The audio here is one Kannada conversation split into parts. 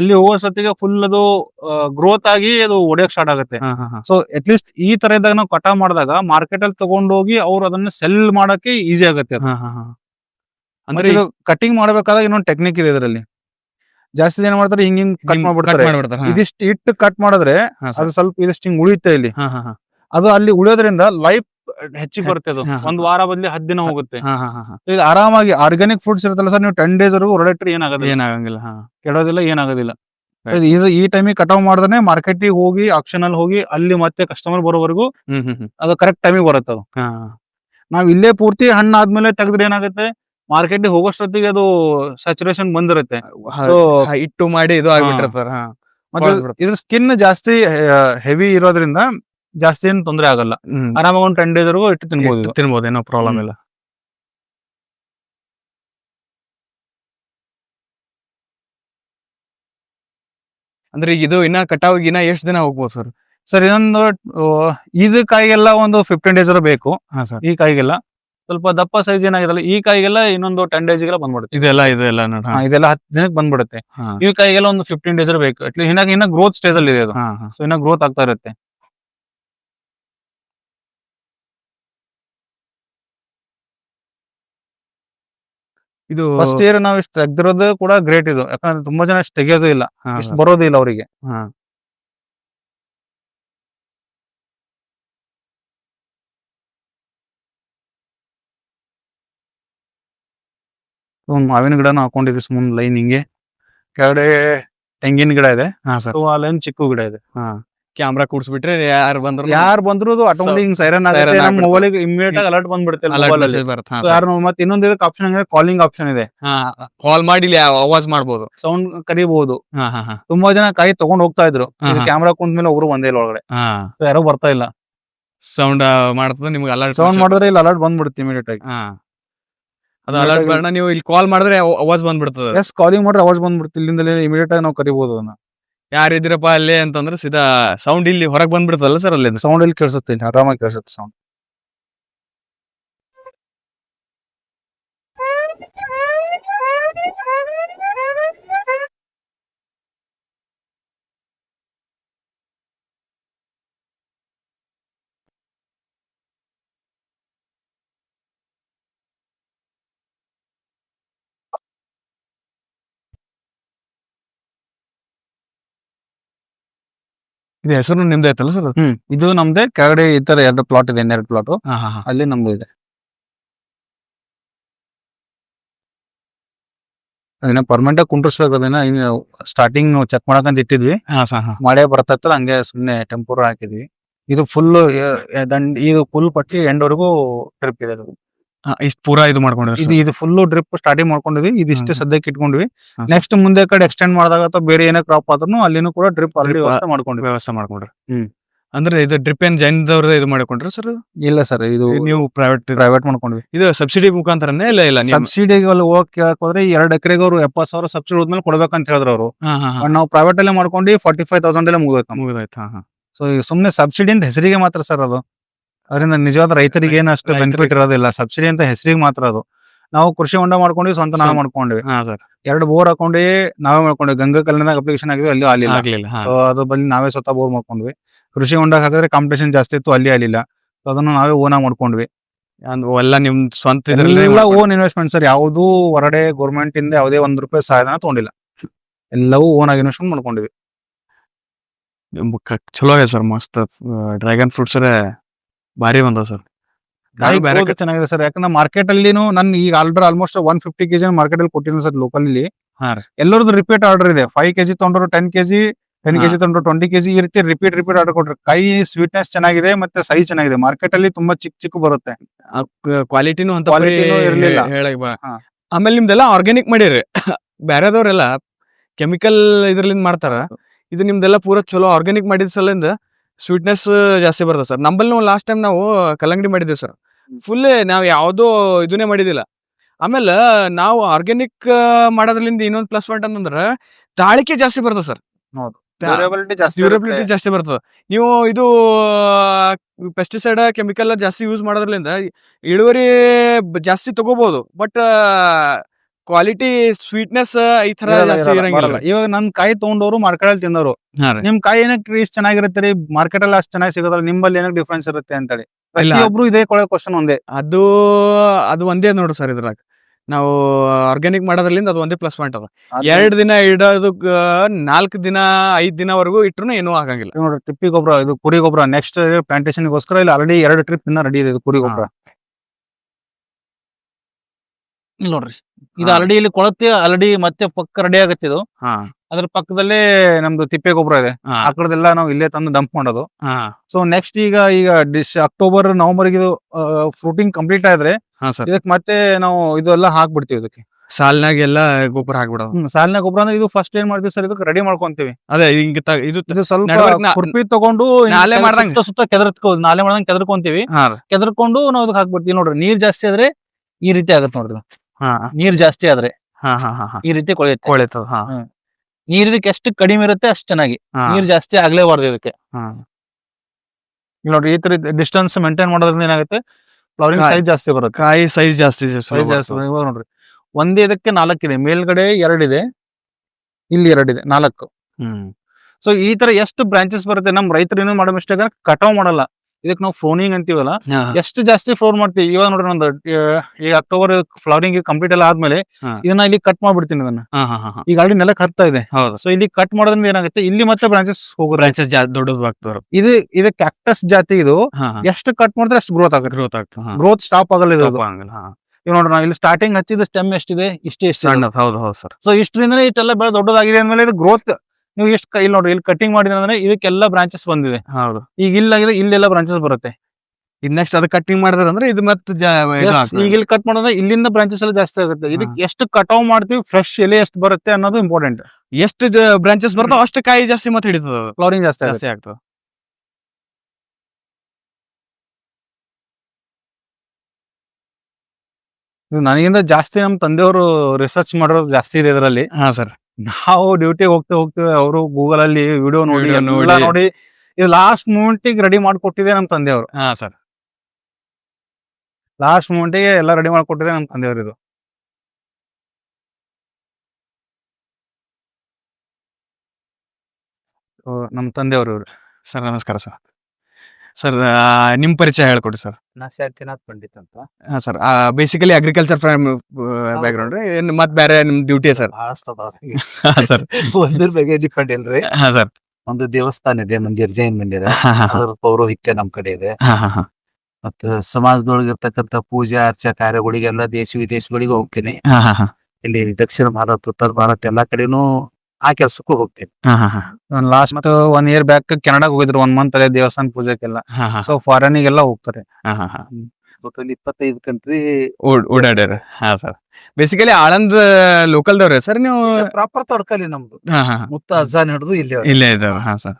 ಅಲ್ಲಿ ಹೋಗೋ ಸತಿಗೆ ಫುಲ್ ಅದು ಗ್ರೋತ್ ಆಗಿ ಅದು ಒಡೆಯಕ್ ಸ್ಟಾರ್ಟ್ ಆಗುತ್ತೆ. ಸೊ ಅಟ್ ಲೀಸ್ಟ್ ಈ ತರ ಇದ್ದಾಗ ನಾವು ಕಟಾವ್ ಮಾಡಿದಾಗ ಮಾರ್ಕೆಟ್ ಅಲ್ಲಿ ತಗೊಂಡೋಗಿ ಅವ್ರು ಅದನ್ನ ಸೆಲ್ ಮಾಡಕ್ಕೆ ಈಸಿ ಆಗುತ್ತೆ ಅದು. ಹಾ ಹಾ ಹಾ. ಅಂದ್ರೆ ಇದು ಕಟಿಂಗ್ ಮಾಡ್ಬೇಕಾದಾಗ ಇನ್ನೊಂದು ಟೆಕ್ನಿಕ್ ಇದೆ ಇದರಲ್ಲಿ. ಜಾಸ್ತಿ ಏನ್ ಮಾಡ್ತಾರೆ ಹಿಂಗ್ ಹಿಂಗ್ ಕಟ್ ಮಾಡ್ಬಿಡ್ತಾರೆ. ಇದಿಷ್ಟು ಇಟ್ಟು ಕಟ್ ಮಾಡಿದ್ರೆ ಅದು ಸ್ವಲ್ಪ ಇದಿಷ್ಟು ಹಿಂಗ್ ಉಳಿಯುತ್ತೆ ಇಲ್ಲಿ. ಹಾ ಹಾ ಹಾ. ಅದು ಅಲ್ಲಿ ಉಳಿಯೋದ್ರಿಂದ ಲೈಫ್ ಹೆಚ್ಚಿಗೆ ಬರುತ್ತೆ ಅದು. ಹಾ, ಹಾ. ಒಂದ್ ವಾರ ಬದ್ಲಿ ಹತ್ತು ದಿನ ಹೋಗುತ್ತೆ. ಹಾ ಹಾ ಹಾ ಹಾ. ಇದು ಆರಾಮಾಗಿ ಆರ್ಗ್ಯಾನಿಕ್ ಫುಡ್ಸ್ ಇರುತ್ತಲ್ಲ ಸರ್ ನೀವು ಟೆನ್ ಡೇಸ್ ವರೆಗೂ ಹೊರಡಟ್ರಿ ಏನಾಗುತ್ತೆ ಏನಾಗಂಗಿಲ್ಲ ಹಾ. ಕೆಡೋದಿಲ್ಲ ಏನಾಗೋದಿಲ್ಲ. ಇದು- ಇದು ಈ ಟೈಮಿಗೆ ಕಟಾವ್ ಮಾಡಿದ್ರೆ ಮಾರ್ಕೆಟಿಗೆ ಹೋಗಿ ಆಕ್ಷನ್ ಅಲ್ಲಿ ಹೋಗಿ ಅಲ್ಲಿ ಮತ್ತೆ ಕಸ್ಟಮರ್ ಬರೋವರೆಗೂ ಹ್ಮ್ ಹ್ಮ್ ಹ್ಮ್. ಅದು ಕರೆಕ್ಟ್ ಟೈಮಿಗೆ ಬರುತ್ತೆ ಅದು. ಹಾ. ನಾವ್ ಇಲ್ಲೇ ಪೂರ್ತಿ ಹಣ್ಣು ಆದ್ಮೇಲೆ ತೆಗೆದ್ರೆ ಏನಾಗುತ್ತೆ? ಮಾರ್ಕೆಟ್ ಹೋಗೋಷ್ಟೊತ್ತಿಗೆ ಅದು ಸ್ಯಾಚುರೇಷನ್ ಬಂದಿರುತ್ತೆ. ಹ- ಸೊ ಹ, ಇಟ್ಟು ಮಾಡಿ ಇದು ಆಗ್ಬಿಟ್ಟಿರ್ತಾರ ಹಾ. ಮತ್ತೆ. ಇದ್ರ ಸ್ಕಿನ್ ಜಾಸ್ತಿ ಹೆವಿ ಇರೋದ್ರಿಂದ ಜಾಸ್ತಿ ಏನು ತೊಂದರೆ ಆಗಲ್ಲ. ಆರಾಮಾಗಿ ಒಂದು ಟೆನ್ ಡೇಸ್ ಇಟ್ಟು ತಿನ್ಬೋದು. ತಿನ್ಬೋದು ಏನೋ ಪ್ರಾಬ್ಲಮ್ ಇಲ್ಲ. ಅಂದ್ರೆ ಈಗ ಇದು ಇನ್ನ ಕಟಾವಿಗೆ ಇನ್ನ ಎಷ್ಟು ದಿನ ಹೋಗ್ಬೋದು ಸರ್ ಸರ್ ಇದೊಂದು ಆ, ಇದು ಕಾಯಿಗೆಲ್ಲ ಒಂದು ಫಿಫ್ಟೀನ್ ಡೇಸ್ ಬೇಕು. ಹಾ ಸರ್ ಈ ಕಾಯಿಗೆಲ್ಲ. ಸ್ವಲ್ಪ ದಪ್ಪ ಸೈಜ್ ಏನಾಗಿರಲ್ಲ ಈ ಕಾಯಿಗೆಲ್ಲ ಇನ್ನೊಂದು ಟೆನ್ ಡೇಸ್ಗೆಲ್ಲ ಬಂದ್ಬಿಡುತ್ತೆ. ಇದೆಲ್ಲ ಇದೆಲ್ಲ ಇದೆಲ್ಲ ಹತ್ತು ದಿನಕ್ಕೆ ಬಂದ್ಬಿಡುತ್ತೆ. ಈ ಕಾಯಿಗೆಲ್ಲ ಒಂದು ಫಿಫ್ಟೀನ್ ಡೇಸ್ ಬೇಕು. ಅಟ್ಲೀಸ್ಟ್ ಇನ್ನ ಇನ್ನ ಗ್ರೋತ್ ಸ್ಟೇಜ್ ಅಲ್ಲಿ ಇದೆ ಅದು ಸೊ ಇನ್ನ ಗ್ರೋತ್ ಆಗ್ತಾ ಇರುತ್ತೆ. ಇದು ಫಸ್ಟ್ ಇಯರ್ ನಾವು ಇಷ್ಟು ತೆಗ್ದಿರೋದು ಕೂಡ ಗ್ರೇಟ್ ಇದು. ಯಾಕಂದ್ರೆ ತುಂಬಾ ಜನ ಇಷ್ಟು ತೆಗಿಯೋದು ಇಲ್ಲ. ಇಷ್ಟು ಬರೋದು ಬರೋದಿಲ್ಲ ಅವರಿಗೆ. ಒಂದು ಮಾವಿನ ಗಿಡನ ಹಾಕೊಂಡಿದ್ವಿ ಸುಮ್ಮನೆ ಲೈನ್ ಹಿಂಗೆ ಕೆಳಗಡೆ ತೆಂಗಿನ ಗಿಡ ಇದೆ. ಆ ಲೈನ್ ಚಿಕ್ಕು ಗಿಡ ಇದೆ. ಹಾ. ಕ್ಯಾಮ್ರಾ ಕೂಡ್ಸ್ಬಿಟ್ರೆ ಯಾರು ಬಂದ್ರು ಯಾರು ಬಂದ್ರು ಆಟೋಮೆಟಿಕ್ ಹಿಂಗ್ ಸೈರನ್ ಆಗುತ್ತೆ. ನಮ್ಮ ಮೊಬೈಲ್ ಇಮಿಡಿಯೇಟ್ ಆಗಿ ಅಲರ್ಟ್ ಬಂದ್ಬಿಡುತ್ತೆ ಯಾರು ಮತ್ತೆ ಇನ್ನೊಂದು ಇದಕ್ಕೆ ಆಪ್ಷನ್ ಅಂದ್ರೆ ಕಾಲಿಂಗ್ ಆಪ್ಷನ್ ಇದೆ. ಕಾಲ್ ಮಾಡಿ ಇಲ್ಲಿ ಅವಾಜ್ ಮಾಡಬಹುದು ಸೌಂಡ್ ಕರಿಬಹುದು ತುಂಬಾ ಜನ ಕೈ ತಗೊಂಡ್ ಹೋಗ್ತಾ ಇದ್ರು. ಕ್ಯಾಮ್ರಾ ಕುಂತ ಮೇಲೆ ಒಬ್ರು ಒಂದೇ ಇಲ್ಲ ಒಳಗಡೆ. ಯಾರೋ ಬರ್ತಾ ಇಲ್ಲ. ಸೌಂಡ್ ಮಾಡ್ತದೆ ನಿಮ್ಗೆ ಅಲರ್ಟ್ ಸೌಂಡ್ ಮಾಡಿದ್ರೆ ಇಲ್ಲಿ ಅಲರ್ಟ್ ಬಂದ್ಬಿಡುತ್ತೆ ಇಮಿಡಿಯೇಟ್ ಆಗಿ. ಅದು ಅಲರ್ಟ್ ಬೇಡ ನೀವು ಇಲ್ಲಿ ಕಾಲ್ ಮಾಡಿದ್ರೆ ಅವಾಜ್ ಬಂದ್ಬಿಡ್ತದೆ ಎಸ್ ಕಾಲಿಂಗ್ ಮಾಡಿದ್ರೆ ಅವಾಜ್ ಬಂದ್ಬಿಡುತ್ತೆ. ಇಲ್ಲಿಂದಲೇ ಇಮಿಡಿಯೇಟ್ ಆಗಿ ನಾವು ಕರಿಬಹುದು ಅದನ್ನ. ಯಾರಿದ್ದೀರಪ್ಪ ಅಲ್ಲಿ ಅಂತಂದ್ರೆ ಸೀದಾ ಸೌಂಡ್ ಇಲ್ಲಿ ಹೊರಗೆ ಬಂದ್ಬಿಡ್ತಲ್ಲ ಸರ್ ಅಲ್ಲಿ ಸೌಂಡ್ ಇಲ್ಲಿ ಕೇಳಿಸುತ್ತೆ, ಇಲ್ಲಿ ಆರಾಮಾಗಿ ಕೇಳಿಸುತ್ತೆ ಸೌಂಡ್ ಇದು ಹೆಸರು ನಿಮ್ದು ಐತಲ್ಲ ಸರ್ ಹ್ಮ್ ಇದು ನಮ್ದೇ ಕೆಳಗಡೆ ಈ ತರ ಎರಡು ಪ್ಲಾಟ್ ಇದೆ ಇನ್ನೆರಡು ಪ್ಲಾಟ್ ಅಲ್ಲಿ ನಮ್ದು ಇದೆ. ಅದನ್ನ ಪರ್ಮನೆಂಟ್ ಆಗಿ ಕುಂಡ್ರಿಸ್ಬೇಕು ಅದನ್ನ ಸ್ಟಾರ್ಟಿಂಗ್ ಚೆಕ್ ಮಾಡಕಂತ ಇಟ್ಟಿದ್ವಿ. ಹಾ ಸರ್ ಹಾ. ಮಳೆ ಬರ್ತಾ ಹಂಗೆ ಸುಮ್ನೆ ಟೆಂಪೋರ್ ಹಾಕಿದ್ವಿ. ಇದು ಫುಲ್ ದಂಡ್ ಇದು ಫುಲ್ ಪಟ್ಟಿ ಎಂಡ್ ವರೆಗೂ ಡ್ರಿಪ್ ಇದೆ. ಇಷ್ಟು ಪೂರಾ ಇದು ಮಾಡ್ಕೊಂಡಿರಿ ಇದು ಇದು ಫುಲ್ ಡ್ರಿಪ್ ಸ್ಟಾರ್ಟಿಂಗ್ ಮಾಡ್ಕೊಂಡಿದ್ವಿ. ಇದಿಷ್ಟೇ. ಸದ್ಯಕ್ಕೆ ಇಟ್ಕೊಂಡ್ವಿ ನೆಕ್ಸ್ಟ್ ಮುಂದೆ ಕಡೆ ಎಕ್ಸ್ಟೆಂಡ್ ಮಾಡಿದಾಗ ಅಥವಾ ಬೇರೆ ಏನೇ ಕ್ರಾಪ್ ಆದ್ರೂ ಅಲ್ಲಿನೂ ಕೂಡ ಡ್ರಿಪ್ ಆಲ್ರೆಡಿ ವ್ಯವಸ್ಥೆ ಮಾಡ್ಕೊಂಡ್ವಿ ವ್ಯವಸ್ಥೆ ಮಾಡ್ಕೊಂಡ್ರಿ. ಅಂದ್ರೆ ಇದು ಡ್ರಿಪ್ ಏನ್ ಜೈನ್ದವ್ರ ಇದು ಮಾಡ್ಕೊಂಡ್ರಿ ಸರ್ ಇಲ್ಲ ಸರ್ ಇದು ನೀವು ಪ್ರೈವೇಟ್ ಪ್ರೈವೇಟ್ ಮಾಡ್ಕೊಂಡ್ವಿ ಇದು ಸಬ್ಸಿಡಿ ಮುಖಾಂತರನೇ ಇಲ್ಲ ಇಲ್ಲ ಸಬ್ಸಿಡಿಗೆ ಅಲ್ಲಿ ಹೋಗಕ್ ಕೇಳಕ್ ಹೋದ್ರೆ ಎರಡು ಎಕರೆಗೆ ಅವರು ಎಪ್ಪತ್ ಸಾವಿರ ಸಬ್ಸಿಡಿ ಹೋದ್ಮೇಲೆ ಕೊಡ್ಬೇಕಂತ ಹೇಳಿದ್ರು ಅವರು. ನಾವು ಪ್ರೈವೇಟ್ ಅಲ್ಲೇ ಮಾಡ್ಕೊಂಡು ಫಾರ್ಟಿ ಫೈವ್ ತೌಸಂಡ್ ಅಲ್ಲೇ ಮುಗಿದಾಯ್ತು ಮುಗಿದಾಯ್ತು ಸೊ ಸುಮ್ಮನೆ ಸುಮ್ನೆ ಸಬ್ಸಿಡಿ ಅಂತ ಹೆಸರಿಗೆ ಮಾತ್ರ ಸರ್ ಅದು. ಅದರಿಂದ ನಿಜವಾದ ರೈತರಿಗೆ ಏನು ಅಷ್ಟು ಬೆನಿಫಿಟ್ ಇರೋದಿಲ್ಲ. ಸಬ್ಸಿಡಿ ಅಂತ ಹೆಸರಿಗೆ ಮಾತ್ರ ಅದು. ನಾವು ಕೃಷಿ ಹೊಂಡ ಮಾಡ್ಕೊಂಡ್ವಿ ಸ್ವಂತ ನಾವು ಮಾಡ್ಕೊಂಡ್ವಿ. ಎರಡು ಬೋರ್ ಹಾಕೊಂಡಿ ನಾವೇ ಮಾಡ್ಕೊಂಡ್ವಿ. ಗಂಗಾ ಕಲ್ಯಾಣ ಅಪ್ಲಿಕೇಶನ್ ಆಗಿದ್ವಿ ಅಲ್ಲಿ ಆಗ್ಲಿಲ್ಲ ಸೊ ಅದ್ರ ಬಳಿ ನಾವೇ ಸ್ವತಃ ಬೋರ್ ಮಾಡ್ಕೊಂಡ್ವಿ. ಕೃಷಿ ಹೊಂಡ ಹಾಕಿದ್ರೆ ಕಾಂಪಿಟೇಷನ್ ಜಾಸ್ತಿ ಇತ್ತು ಅಲ್ಲಿ ಆಲಿಲ್ಲ ಸೊ ಅದನ್ನು ನಾವೇ ಆಗಿ ಮಾಡ್ಕೊಂಡ್ವಿ. ಎಲ್ಲ ನಿಮ್ ಸ್ವಂತ ಎಲ್ಲ ಓನ್ ಇನ್ವೆಸ್ಟ್ಮೆಂಟ್ ಸರ್. ಯಾವುದು ಹೊರಡೆ ಗೌರ್ಮೆಂಟ್ ಇಂದ ಯಾವುದೇ ಒಂದ್ ರೂಪಾಯಿ ಸಹಾಯಧನ ತಗೊಂಡಿಲ್ಲ. ಎಲ್ಲವೂ ಓನ್ ಆಗಿ ಇನ್ವೆಸ್ಟ್ಮೆಂಟ್ ಮಾಡ್ಕೊಂಡಿದ್ವಿ. ಚಲೋ ಇದೆ ಸರ್. ಮಸ್ತ್. ಡ್ರ್ಯಾಗನ್ ಫ್ರೂಟ್ಸ್ ಭಾರಿ ಬಂದ ಸರ್ ಚೆನ್ನಾಗಿದೆ ಸರ್ ಯಾಕಂದ್ರೆ ಮಾರ್ಕೆಟ್ ಅಲ್ಲಿ ನನ್ ಈಗ already almost one fifty KG market ಅಲ್ಲಿ ಕೊಟ್ಟಿದ್ದೆ ಸರ್ ಲೋಕಲ್ ರೀ. ಎಲ್ಲರದ್ದು ರಿಪೀಟ್ ಆರ್ಡರ್ ಇದೆ. ಫೈವ್ ಕೆಜಿ ತೊಗೊಂಡ್ರು ಟೆನ್ ಕೆಜಿ ಟೆನ್. ಕೆಜಿ ತೊಗೊಂಡ್ರು ಟ್ವೆಂಟಿ ಕೆಜಿ ಈ ರೀತಿ ರಿಪೀಟ್ ರಿಪೀಟ್ ಆರ್ಡರ್ ಕೊಟ್ರೆ. ಕೈ ಸ್ವೀಟ್ನೆಸ್ ಚೆನ್ನಾಗಿದೆ ಮತ್ತೆ ಸೈಜ್ ಚೆನ್ನಾಗಿದೆ. ಮಾರ್ಕೆಟ್ ಅಲ್ಲಿ ತುಂಬಾ ಚಿಕ್ಕ ಚಿಕ್ಕ ಬರುತ್ತೆ. ಕ್ವಾಲಿಟಿನೂ ಅಂತ ಇರ್ಲಿಲ್ಲ. ಆಮೇಲೆ ನಿಮ್ದೆಲ್ಲ ಆರ್ಗ್ಯಾನಿಕ್ ಮಾಡಿರಿ. ಬೇರೆದವ್ರೆಲ್ಲ ಕೆಮಿಕಲ್ ಇದ್ರಲಿಂದ ಮಾಡ್ತಾರ. ಇದು ನಿಮ್ದೆಲ್ಲ ಪೂರಾ ಚಲೋ ಆರ್ಗ್ಯಾನಿಕ್ ಮಾಡಿದ ಸಲಿಂದ ಸ್ವೀಟ್ನೆಸ್ ಜಾಸ್ತಿ ಬರ್ತದೆ ಸರ್ ನಮ್ಮಲ್ಲಿ ನಾವು ಲಾಸ್ಟ್ ಟೈಮ್ ನಾವು ಕಲ್ಲಂಗಡಿ ಮಾಡಿದ್ವಿ ಸರ್ ಫುಲ್ ನಾವು ಯಾವುದೋ ಇದನ್ನೇ ಮಾಡಿದಿಲ್ಲ ಆಮೇಲೆ ನಾವು ಆರ್ಗ್ಯಾನಿಕ್ ಮಾಡೋದ್ರಿಂದ ಇನ್ನೊಂದು ಪ್ಲಸ್ ಪಾಯಿಂಟ್ ಅಂತಂದ್ರೆ ತಾಳಿಕೆ ಜಾಸ್ತಿ ಬರ್ತದೆ ಸರ್ ಹೌದು. ಡ್ಯೂರಬಿಲಿಟಿ ಜಾಸ್ತಿ ಬರ್ತದೆ. ನೀವು ಇದು ಪೆಸ್ಟಿಸೈಡ್ ಕೆಮಿಕಲ್ ಜಾಸ್ತಿ ಯೂಸ್ ಮಾಡೋದ್ರಿಂದ ಇಳುವರಿ ಜಾಸ್ತಿ ತಗೋಬಹುದು ಬಟ್ ಕ್ವಾಲಿಟಿ ಸ್ವೀಟ್ನೆಸ್ ಈ ತರ ಇರಲ್ಲ, ಜಾಸ್ತಿ ಇರಂಗಿಲ್ಲ. ಬರಲ್ಲ. ಇವಾಗ ನನ್ ಕಾಯಿ ತಗೊಂಡವ್ರು ಮಾರ್ಕೆಟ್ ಅಲ್ಲಿ ತಿನ್ನೋರು. ಹಾ ರೀ. ನಿಮ್ ಕಾಯಿ ಏನಕ್ಕೆ ಇಷ್ಟ ಚೆನ್ನಾಗಿರುತ್ತೆ ರೀ? ಮಾರ್ಕೆಟ್ ಅಲ್ಲಿ ಅಷ್ಟು ಚೆನ್ನಾಗಿ ಸಿಗೋದಲ್ಲ ನಿಮ್ಮಲ್ಲಿ ಏನಕ್ಕೆ ಡಿಫ್ರೆನ್ಸ್ ಇರುತ್ತೆ ಅಂತೇಳಿ. ಇಲ್ಲ. ಪ್ರತಿಯೊಬ್ರು ಇದೇ ಕೊಡೋ ಕ್ವಶನ್ ಒಂದೇ. ಅದು ಅದು ಒಂದೇ ನೋಡು ಸರ್ ಇದ್ರಾಗ. ನಾವು ಆರ್ಗ್ಯಾನಿಕ್ ಮಾಡೋದ್ರಲ್ಲಿಂದ ಅದು ಒಂದೇ ಪ್ಲಸ್ ಪಾಯಿಂಟ್ ಅದ. ಎರಡ್ ದಿನ ಇಡೋದಕ್ಕ ನಾಲ್ಕು ದಿನ ಐದ್ ದಿನವರೆಗೂ ಇಟ್ರು ಏನೂ ಆಗಂಗಿಲ್ಲ. ನೋಡ್ರಿ ತಿಪ್ಪಿ ಗೊಬ್ಬರ ಇದು ಕುರಿ ಗೊಬ್ಬರ ನೆಕ್ಸ್ಟ್ ಪ್ಲಾಂಟೇಶನ್ ಗೋಸ್ಕರ ಇಲ್ಲಿ ಆಲ್ರೆಡಿ ಎರಡು ಟ್ರಿಪ್ ಇನ್ನ ರೆಡಿ ಇದೆ ಇದು ಕುರಿ. ಗೊಬ್ಬರ ಇಲ್ಲಿ ನೋಡ್ರಿ ಇದು ಅಲಡಿ ಆಲ್ರೆಡಿ ಇಲ್ಲಿ ಕೊಳತಿ ಆಲ್ರೆಡಿ ಮತ್ತೆ ಪಕ್ಕ ರೆಡಿ ಆಗತ್ತೆ ಇದು. ಹಾ. ಅದ್ರ ಪಕ್ಕದಲ್ಲೇ ನಮ್ದು ತಿಪ್ಪೆ ಗೊಬ್ಬರ ಇದೆ. ಹಾ. ಆ ಕಡೆದೆಲ್ಲ ನಾವು ಇಲ್ಲೇ ತಂದು ಡಂಪ್ ಮಾಡೋದು. ಹಾ. ಸೊ ನೆಕ್ಸ್ಟ್ ಈಗ ಈಗ ಡಿಸ್ ಅಕ್ಟೋಬರ್ ನವೆಂಬರ್ ಇದು ಫ್ರೂಟಿಂಗ್ ಕಂಪ್ಲೀಟ್ ಆದ್ರೆ ಹಾ ಸರ್ ಇದಕ್ಕೆ ಮತ್ತೆ ನಾವು ಇದೆಲ್ಲ ಹಾಕ್ಬಿಡ್ತೀವಿ ಇದಕ್ಕೆ. ಸಾಲ್ನಾಗ ಎಲ್ಲ ಗೊಬ್ಬರ ಹಾಕ್ಬಿಡೋದು. ಹ್ಮ್ ಸಾಲಿನ ಗೊಬ್ಬರ ಅಂದ್ರೆ ಇದು ಫಸ್ಟ್ ಏನ್ ಮಾಡ್ತೀವಿ ಸರ್ ಇದಕ್ಕೆ ರೆಡಿ ಮಾಡ್ಕೊಂತೀವಿ. ಅದೇ ಹಿಂಗ ಇದು ಇದು ಸ್ವಲ್ಪ ನಾ- ಕುರ್ಪಿ ತಗೊಂಡು ನಾಲೆ ಮಾಡ್ದಂಗ ಮಾಡ್ದಂಗೆ. ಸುತ್ತ ಸುತ್ತ ಕೆದರ್ಕೊ ನಾಲೆ ಮಾಡ್ದಂಗ್ ಕೆದರ್ಕೊಂತೀವಿ. ಹಾ. ರೀ ಕೆದರ್ಕೊಂಡು ನಾವು ಇದಕ್ಕೆ ಹಾಕ್ಬಿಡ್ತೀವಿ. ನೋಡ್ರಿ ನೀರ್ ಜಾಸ್ತಿ ಆದ್ರೆ ಈ ರೀತಿ ಆಗತ್ತೆ ನೋಡ್ರಿ. ಹಾ. ನೀರ್ ಜಾಸ್ತಿ ಆದ್ರೆ ಹಾ ಹಾ ಹಾ ಹಾ. ಈ ರೀತಿ ಕೊಳೆಯುತ್ತೆ. ಕೊಳೆತದ ಹಾ. ನೀರ್ ಇದಕ್ಕೆ ಎಷ್ಟು ಕಡಿಮೆ ಇರುತ್ತೆ ಅಷ್ಟು ಚೆನ್ನಾಗಿ. ಹಾ. ನೀರ್ ಜಾಸ್ತಿ ಆಗ್ಲೇಬಾರ್ದು ಇದಕ್ಕೆ. ಹಾ. ನೋಡ್ರಿ ಈ ತರ ಡಿಸ್ಟೆನ್ಸ್ ಮೇಂಟೈನ್ ಮಾಡೋದ್ರಿಂದ ಏನಾಗುತ್ತೆ? ಫ್ಲವರಿಂಗ್ ಕಾಯಿ- ಸೈಜ್ ಜಾಸ್ತಿ ಬರುತ್ತೆ. ಕಾಯಿ ಸೈಜ್ ಜಾಸ್ತಿ ಸೈಜ್ ಜಾಸ್ತಿ. ಬರುತ್ತೆ. ಇವಾಗ ನೋಡ್ರಿ. ಒಂದೇ ಇದಕ್ಕೆ ನಾಲ್ಕಿದೆ ಮೇಲ್ಗಡೆ ಎರಡಿದೆ ಇಲ್ಲಿ ಎರಡಿದೆ ನಾಲ್ಕು. ಹ್ಮ್. ಸೊ ಈ ತರ ಎಷ್ಟು ಬ್ರಾಂಚಸ್ ಬರುತ್ತೆ? ನಮ್ ರೈತರು ಏನೋ ಮಾಡೋ ಮಿಸ್ಟೇಕ್ ಕಟಾವ್ ಮಾಡಲ್ಲ. ಇದಕ್ಕೆ ನಾವು ಫ್ರೋನಿಂಗ್ ಅಂತೀವಲ್ಲ ಎಷ್ಟು ಜಾಸ್ತಿ ಫ್ಲೋರ್ ಮಾಡ್ತೀವಿ? ಇವಾಗ ನೋಡ್ರಿ ಒಂದು ಈಗ ಅಕ್ಟೋಬರ್ ಫ್ಲವರಿಂಗ್ ಕಂಪ್ಲೀಟ್ ಎಲ್ಲ ಆದ್ಮೇಲೆ ಇದನ್ನ ಇಲ್ಲಿ ಕಟ್ ಮಾಡ್ಬಿಡ್ತೀನಿ ಅದನ್ನ. ಈಗ ಆಲ್ರೆಡಿ ನೆಲಕ್ಕೆ ಹತ್ತಾ ಇದೆ. ಸೊ ಇಲ್ಲಿ ಕಟ್ ಮಾಡೋದ್ರಿಂದ ಏನಾಗುತ್ತೆ? ಇಲ್ಲಿ ಮತ್ತೆ ಬ್ರಾಂಚಸ್ ಹೋಗೋ ಬ್ರಾಂಚಸ್ ದೊಡ್ಡದು ಆಗ್ತವ್ರ ಇದು ಇದು ಕ್ಯಾಕ್ಟಸ್ ಜಾತಿ ಇದು ಎಷ್ಟು ಕಟ್ ಮಾಡಿದ್ರೆ ಅಷ್ಟು ಗ್ರೋತ್ ಆಗುತ್ತೆ. ಗ್ರೋತ್ ಆಗ್ತದೆ ಗ್ರೋತ್ ಸ್ಟಾಪ್ ಆಗಲ್ಲ ಇದು ಈಗ ನೋಡ್ರಿ ನಾವು ಇಲ್ಲಿ ಸ್ಟಾರ್ಟಿಂಗ್ ಹಚ್ಚಿದ ಸ್ಟೆಮ್ ಎಷ್ಟಿದೆ? ಇಷ್ಟೇ ಸಣ್ಣ ಹೌದು ಹೌದು ಸರ್. ಸೊ ಇಷ್ಟರಿಂದ ಇಷ್ಟೆಲ್ಲ ಬೆಳೆ ದೊಡ್ಡದಾಗಿದೆ ಅಂದ್ಮೇಲೆ ಇದು ಗ್ರೋತ್ ನೀವು ಎಷ್ಟು ಇಲ್ಲಿ ನೋಡ್ರಿ ಇಲ್ಲಿ ಕಟಿಂಗ್ ಮಾಡಿದ್ರೆ ಅಂದ್ರೆ ಇದಕ್ಕೆಲ್ಲ ಬ್ರಾಂಚಸ್ ಬಂದಿದೆ. ಹೌದು. ಈಗ ಇಲ್ಲಾಗಿದೆ ಇಲ್ಲೆಲ್ಲ ಬ್ರಾಂಚಸ್ ಬರುತ್ತೆ. ಇದ್ ನೆಕ್ಸ್ಟ್ ಅದು ಕಟಿಂಗ್ ಮಾಡಿದ್ರೆ ಅಂದ್ರೆ ಇದು ಮತ್ತೆ. ಈಗ ಇಲ್ಲಿ ಕಟ್ ಮಾಡೋದ್ರೆ ಇಲ್ಲಿಂದ ಬ್ರಾಂಚಸ್ ಎಲ್ಲ ಜಾಸ್ತಿ ಆಗುತ್ತೆ. ಇದಕ್ಕೆ ಎಷ್ಟು ಕಟಾವ್ ಮಾಡ್ತೀವಿ ಫ್ರೆಶ್ ಎಲೆ ಎಷ್ಟು ಬರುತ್ತೆ ಅನ್ನೋದು ಇಂಪಾರ್ಟೆಂಟ್ ಎಷ್ಟು ಬ್ರಾಂಚಸ್ ಬರುತ್ತೋ ಅಷ್ಟು ಕಾಯಿ ಜಾಸ್ತಿ ಮತ್ತೆ ಹಿಡಿತದ ಫ್ಲೋರಿಂಗ್ ಫ್ಲವರಿಂಗ್ ಜಾಸ್ತಿ ಜಾಸ್ತಿ ಆಗ್ತದೆ. ನನಗಿಂತ ಜಾಸ್ತಿ ನಮ್ಮ ತಂದೆಯವರು ರಿಸರ್ಚ್ ಮಾಡಿರೋದು ಜಾಸ್ತಿ ಇದೆ ಇದರಲ್ಲಿ. ಹಾ ಸರ್. ನಾವು ಡ್ಯೂಟಿಗೆ ಹೋಗ್ತಾ ಹೋಗ್ತೇವೆ ಅವರು ಗೂಗಲ್ ಅಲ್ಲಿ ವಿಡಿಯೋ ನೋಡಿ Video ಎಲ್ಲ ನೋಡಿ. ನೋಡಿ ಇದು ಲಾಸ್ಟ್ ಮೂಮೆಂಟಿಗೆ ರೆಡಿ ಮಾಡಿಕೊಟ್ಟಿದೆ ನಮ್ಮ ತಂದೆಯವರು. ಹಾ ಸರ್ ಲಾಸ್ಟ್ ಮೂಮೆಂಟಿಗೆ ಎಲ್ಲ ರೆಡಿ ಮಾಡಿಕೊಟ್ಟಿದೆ ನಮ್ಮ ತಂದೆಯವರು ಇದು. ಓ ನಮ್ಮ ತಂದೆಯವರು ಇವರು. ಸರ್ ನಮಸ್ಕಾರ ಸರ್ ಸರ್ ನಿಮ್ಮ ಪರಿಚಯ ಹೇಳ್ಕೊಡಿ ಸರ್. ನಾ ಶಾಂತಿನಾಥ್ ಪಂಡಿತ್ ಅಂತ. ಹಾ sir basically agriculture background ರೀ. ಮತ್ ಬೇರೆ ನಿಮ್ ಡ್ಯೂಟಿ ಸರ್? ಬಹಳಷ್ಟು ಅದಾವ ಹಾ ಸರ್. ಒಂದ್ರ ಬಗ್ಗೆ ಡಿಪೆಂಡ್ ಇಲ್ರಿ ಹಾ ಸರ್. ಒಂದು ದೇವಸ್ಥಾನ ಇದೆ ಮಂದಿರ ಜೈನ್ ಮಂದಿರ. ಹಾ ಹಾ ಅದರ ಪೌರೋಹಿತ್ಯ ನಮ್ ಕಡೆ ಇದೆ. ಹಾ ಹಾ ಹಾ. ಮತ್ತ ಸಮಾಜದೊಳಗಿರ್ತಕ್ಕಂಥ ಪೂಜೆ ಅರ್ಚಾ ಕಾರ್ಯಗಳಿಗೆಲ್ಲ ದೇಶ ವಿದೇಶಗಳಿಗೆ ಹೋಗ್ತೀನಿ. ಹಾ ಹಾ ಹಾ. ಇಲ್ಲಿ ದಕ್ಷಿಣ ಭಾರತ ಉತ್ತರ ಭಾರತ ಎಲ್ಲಾ ಕಡೆನೂ ಆ ಕೆಲ್ಸಕ್ಕೂ ಹೋಗ್ತೇನೆ. ಹಾ ಹಾ ಹಾ. ಲಾಸ್ಟ್ ಒನ್ ಇಯರ್ ಬ್ಯಾಕ್ ಕೆನಡಾಗ್ ಹೋಗಿದ್ರು ಒನ್ ಮಂತ್ ಅಲ್ಲೇ ದೇವಸ್ಥಾನ ಪೂಜೆಗೆಲ್ಲ. ಸೊ ಫಾರಿನಿಗೆಲ್ಲ ಹೋಗ್ತಾರೆ. ಹಾ ಹಾ ಹಾ. ಟೋಟಲ್ ಇಪ್ಪತ್ತೈದು ಕಂಟ್ರಿ ಓಡ್ ಓಡಾಡ್ಯಾರ. ಹಾ ಸರ್. ಬೇಸಿಕಲಿ ಆಳಂದ್ ಲೋಕಲ್ದವ್ರೆ ಸರ್ ನೀವು? ಪ್ರಾಪರ್ ತೊಡ್ಕಲಿ ನಮ್ದು. ಹಾ ಹಾ ಹಾ. ಮುತ್ತ ಅಜ್ಜಾನ್ ಹಿಡಿದು ಇಲ್ಲಿ ಇಲ್ಲೇ ಇದಾವ ಹಾ ಸರ್.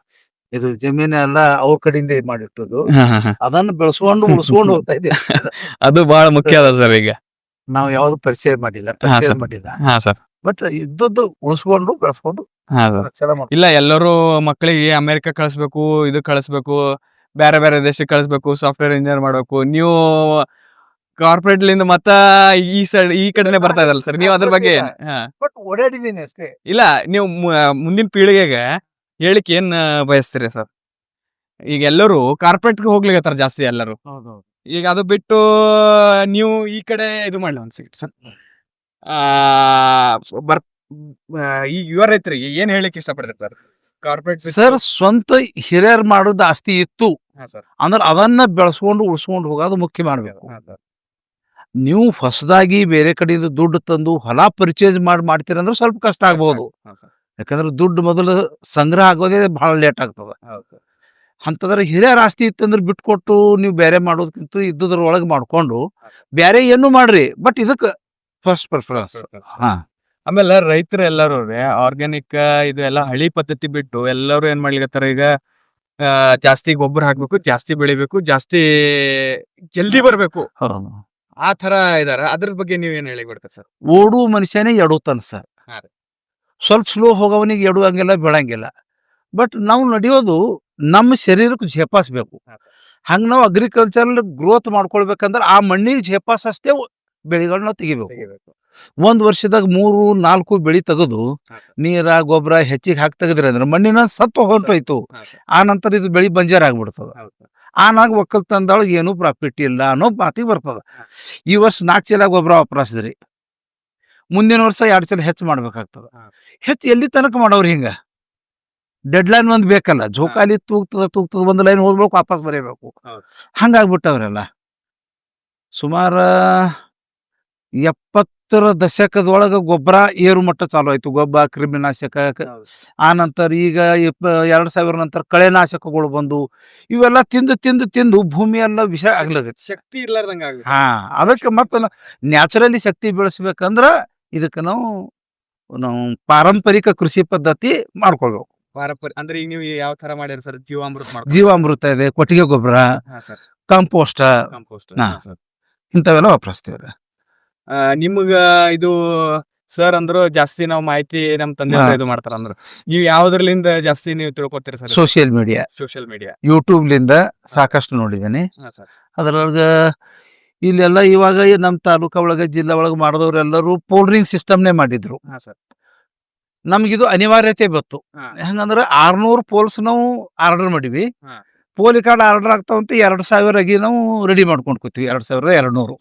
ಇದು ಜಮೀನ ಎಲ್ಲ ಅವ್ರ ಕಡೆಯಿಂದ ಇದ್ ಮಾಡಿಟ್ಟದು. ಹಾ ಹಾ ಹಾ. ಅದನ್ನ ಬೆಳೆಸ್ಕೊಂಡು ಉಳಿಸ್ಕೊಂಡು ಹೋಗ್ತಾ ಇದ್ದೀವಿ. ಅದು ಬಹಳ ಮುಖ್ಯ ಅದ ಸರ್ ಈಗ. ನಾವು ಯಾವ್ದು ಪರಿಚಯ ಮಾಡಿಲ್ಲ. ಪರಿಚಯ. ಮಾಡಿಲ್ಲ. ಹಾ ಸರ್. ಬಟ್ ಇದ್ದದ್ದು ಉಳಿಸ್ಕೊಂಡು ಬೆಳೆಸ್ಕೊಂಡು ಇಲ್ಲ ಎಲ್ಲರೂ ಮಕ್ಕಳಿಗೆ ಅಮೆರಿಕ ಕಳಿಸ್ಬೇಕು ಇದು ಕಳಿಸ್ಬೇಕು ಬೇರೆ ಬೇರೆ ದೇಶಕ್ಕೆ ಕಳಿಸ್ಬೇಕು ಸಾಫ್ಟ್ವೇರ್ ಇಂಜಿನಿಯರ್ ಮಾಡ್ಬೇಕು. ನೀವು ಕಾರ್ಪೊರೇಟ್ ಲಿಂದ ಮತ್ತ ಈ ಸೈಡ್ ಈ ಕಡೆನೆ ಬರ್ತಾ ಇದಲ್ಲ ಸರ್ ನೀವು ಅದ್ರ ಬಗ್ಗೆ? ಹಾ. ಬಟ್ ಓಡಾಡಿದೀನಿ ಅಷ್ಟೇ. ಇಲ್ಲ ನೀವು ಮು- ಮುಂದಿನ ಪೀಳಿಗೆಗೆ ಹೇಳಿಕ್ ಏನ್ ಬಯಸ್ತೀರಿ ಸರ್ ಈಗ ಎಲ್ಲರೂ ಕಾರ್ಪೊರೇಟ್ಗೆ ಹೋಗ್ಲಿಕತ್ತಾರ ಜಾಸ್ತಿ ಎಲ್ಲರೂ. ಈಗ ಅದು ಬಿಟ್ಟು ನೀವು ಈ ಕಡೆ ಇದು ಮಾಡ್ಲಿ ಒಂದ್ ಸೆಕೆಂಡ್ ಸರ್ ಬರ್ ಈಗ ಯುವ ರೈತರಿಗೆ ಏನ್ ಹೇಳಕ್ ಇಷ್ಟಪಡ್ತಾರೆ ಸರ್? ಕಾರ್ಪೊರೇಟ್ ಸರ್ ಸ್ವಂತ ಹಿರಿಯರ್ ಮಾಡೋದು ಆಸ್ತಿ ಇತ್ತು. ಸರ್. ಅಂದ್ರೆ ಅದನ್ನ ಬೆಳೆಸ್ಕೊಂಡು ಉಳಿಸ್ಕೊಂಡು ಹೋಗೋದು ಮುಖ್ಯ ಮಾಡ್ಬೇಕು. ನೀವು ಹೊಸದಾಗಿ ಬೇರೆ ಕಡೆಯಿಂದ ದುಡ್ಡು ತಂದು ಹೊಲ ಪರ್ಚೇಸ್ ಮಾಡಿ ಮಾಡ್ತೀರಂದ್ರೆ ಸ್ವಲ್ಪ ಕಷ್ಟ ಸರ್. ಯಾಕಂದ್ರೆ ದುಡ್ಡು ಮೊದಲು ಸಂಗ್ರಹ ಆಗೋದೇ ಬಹಳ ಲೇಟ್ ಆಗ್ತದೆ. ಅಂತಂದ್ರೆ ಹಿರಿಯರ ಆಸ್ತಿ ಇತ್ತಂದ್ರೆ ಬಿಟ್ಕೊಟ್ಟು ನೀವು ಬೇರೆ ಮಾಡೋದಕ್ಕಿಂತ ಇದ್ದದ್ರೊಳಗೆ ಮಾಡ್ಕೊಂಡು ಬೇರೆ ಏನು ಮಾಡ್ರಿ? ಬಟ್ ಇದಕ್ಕೆ ಫಸ್ಟ್ ಪ್ರಿಫರೆನ್ಸ್ ಹಾ. ಆಮೇಲೆ ರೈತರು ಎಲ್ಲರೂ ಆರ್ಗ್ಯಾನಿಕ್ ಇದು ಎಲ್ಲ ಹಳಿ ಪದ್ಧತಿ ಬಿಟ್ಟು ಎಲ್ಲರೂ ಏನ್ ಮಾಡ್ಲಿಕತ್ತಾರ ಈಗ ಆ, ಜಾಸ್ತಿ ಗೊಬ್ಬರ ಹಾಕ್ಬೇಕು ಜಾಸ್ತಿ ಬೆಳಿಬೇಕು ಜಾಸ್ತಿ ಜಲ್ದಿ ಬರ್ಬೇಕು. ಆ ತರ ಇದಾರ. ಅದ್ರ ಬಗ್ಗೆ ನೀವ್ ಏನ್ ಹೇಳಿ ಬಿಡ್ತಾರೆ ಸರ್? ಓಡು ಮನುಷ್ಯನೇ ಎಡುತ್ತಾನೆ ಸರ್. ಹಾ ರೀ. ಸ್ವಲ್ಪ ಸ್ಲೋ ಹೋಗೋವನಿಗೆ ಎಡುವಂಗಿಲ್ಲ ಬೆಳಂಗಿಲ್ಲ. ಬಟ್ ನಾವು ನಡೆಯೋದು ನಮ್ಮ ಶರೀರಕ್ಕೆ ಜೇಪಾಸ್ಬೇಕು. ಹಾ. ಹಂಗ ನಾವು ಅಗ್ರಿಕಲ್ಚರಲ್ ಗ್ರೋತ್ ಮಾಡ್ಕೊಳ್ಬೇಕಂದ್ರೆ ಆ ಮಣ್ಣಿಗೆ ಜೇಪಾಸ್ ಅಷ್ಟೇ ಬೆಳೆಗಳನ್ನ ತೆಗಿಬೇಕು. ಒಂದ್ ವರ್ಷದಾಗ ಮೂರು ನಾಲ್ಕು ಬೆಳಿ ತೆಗೆದು. ನೀರ ಗೊಬ್ಬರ ಹೆಚ್ಚಿಗೆ ಹಾಕಿ ತೆಗೆದ್ರೆ ಅಂದ್ರೆ ಮಣ್ಣಿನ ಸತ್ವ ಹೊರಟೋಯ್ತು. ಆ ನಂತರ ಇದು ಬೆಳಿ ಬಂಜಾರ ಆಗ್ಬಿಡ್ತದ. ಆನಾಗ ಒಕ್ಕಲ್ತನದೊಳಗೆ ಏನೂ ಪ್ರಾಫಿಟ್ ಇಲ್ಲ ಅನ್ನೋ ಮಾತಿಗೆ ಬರ್ತದ. ಈ ವರ್ಷ ನಾಲ್ಕು ಚೀಲ ಗೊಬ್ಬರ ವಾಪರಾಸಿದ್ರಿ ಮುಂದಿನ ವರ್ಷ ಎರಡು ಚೀಲ ಹೆಚ್ಚು ಮಾಡ್ಬೇಕಾಗ್ತದ. ಹೆಚ್ಚು ಎಲ್ಲಿ ತನಕ ಮಾಡೋರು ಹಿಂಗ? ಡೆಡ್ ಲೈನ್ ಒಂದ್ ಬೇಕಲ್ಲ. ಜೋಕಾಲಿ ತೂಗ್ತದ ತೂಗ್ತದ ಒಂದು ಲೈನ್ ಹೋದ್ಬೇಕು ವಾಪಸ್ ಬರೀಬೇಕು. ಹಂಗಾಗ್ಬಿಟ್ಟವ್ರೆಲ್ಲ. ಸುಮಾರ ಎಪ್ಪತ್ತರ ದಶಕದೊಳಗ ಗೊಬ್ಬರ ಏರು ಮಟ್ಟ ಚಾಲು ಆಯ್ತು. ಗೊಬ್ಬರ ಕ್ರಿಮಿನಾಶಕ ಆ ನಂತರ ಈಗ ಇಪ್ಪ ಎರಡ್ ಸಾವಿರ ನಂತರ ಕಳೆನಾಶಕಗಳು ಬಂದು ಇವೆಲ್ಲ ತಿಂದು ತಿಂದು ತಿಂದು ಭೂಮಿ ಎಲ್ಲ ವಿಷ ಆಗ್ಲಾಗತ್ತೆ. ಶಕ್ತಿ ಇರ್ಲಾರ್ದಂಗ ಹಾ ಅದಕ್ಕೆ ಮತ್ತೆ ನ್ಯಾಚುರಲಿ ಶಕ್ತಿ ಬೆಳೆಸ್ಬೇಕಂದ್ರ ಇದಕ್ಕೆ ನಾವು ನಾವು ಪಾರಂಪರಿಕ ಕೃಷಿ ಪದ್ಧತಿ ಮಾಡ್ಕೊಳ್ಬೇಕು. ಪಾರಂಪರಿ ಅಂದ್ರೆ ಈಗ ನೀವು ಯಾವ ತರ ಮಾಡ್ಯಾರ ಸರ್? ಜೀವಾಮೃತ ಜೀವಾಮೃತ ಇದೆ ಕೊಟ್ಟಿಗೆ ಗೊಬ್ಬರ ಹಾ ಸರ್. ಕಾಂಪೋಸ್ಟ್ ಕಾಂಪೋಸ್ಟ್ ಹಾ. ಇಂಥವೆಲ್ಲ ವಾಪರಿಸ್ತೀವ್ರಿ ನಿಮ್ಗ ಇದು ಸರ್ ಅಂದ್ರು ಜಾಸ್ತಿ ನಾವು ಮಾಹಿತಿ ನಮ್ ತಂದೆ ಹಾ. ಇದು ಮಾಡ್ತಾರ ಅಂದ್ರು. ನೀವು ಯಾವ್ದ್ರಲಿಂದ ಜಾಸ್ತಿ ನೀವು ತಿಳ್ಕೊತೀರ sir social media social media ಯೂಟ್ಯೂಬ್ಲಿಂದ ಸಾಕಷ್ಟು ನೋಡಿದ್ದೀನಿ. ಸರ್ ಅದ್ರೊಳಗ ಇಲ್ಲೆಲ್ಲ ಇವಾಗ ನಮ್ಮ ತಾಲೂಕ ಒಳಗ ಜಿಲ್ಲಾ ಒಳಗ ಮಾಡಿದವ್ರೆಲ್ಲರೂ ಪೋಲ್ಡ್ರಿಂಗ್ ಸಿಸ್ಟಮ್ನೇ ಮಾಡಿದ್ರು. ಹಾ ಸರ್ ನಮ್ಗಿದು ಅನಿವಾರ್ಯತೆ ಬತ್ತು ಹೆಂಗಂದ್ರ ಹೆಂಗಂದ್ರೆ ಆರ್ನೂರು ಪೋಲ್ಸ್ ನಾವು ಆರ್ಡರ್ ಮಾಡಿವಿ. ಹಾ. ಪೋಲಿ ಕಾರ್ಡ್ ಆರ್ಡರ್ ಆಗ್ತಾವಂತ ಎರಡ್ ಸಾವಿರ ಆಗಿ ನಾವು ರೆಡಿ ಮಾಡ್ಕೊಂಡು ಕೂತೀವಿ. ಎರಡ್ ಸಾವಿರದ ಎರಡು ನೂರು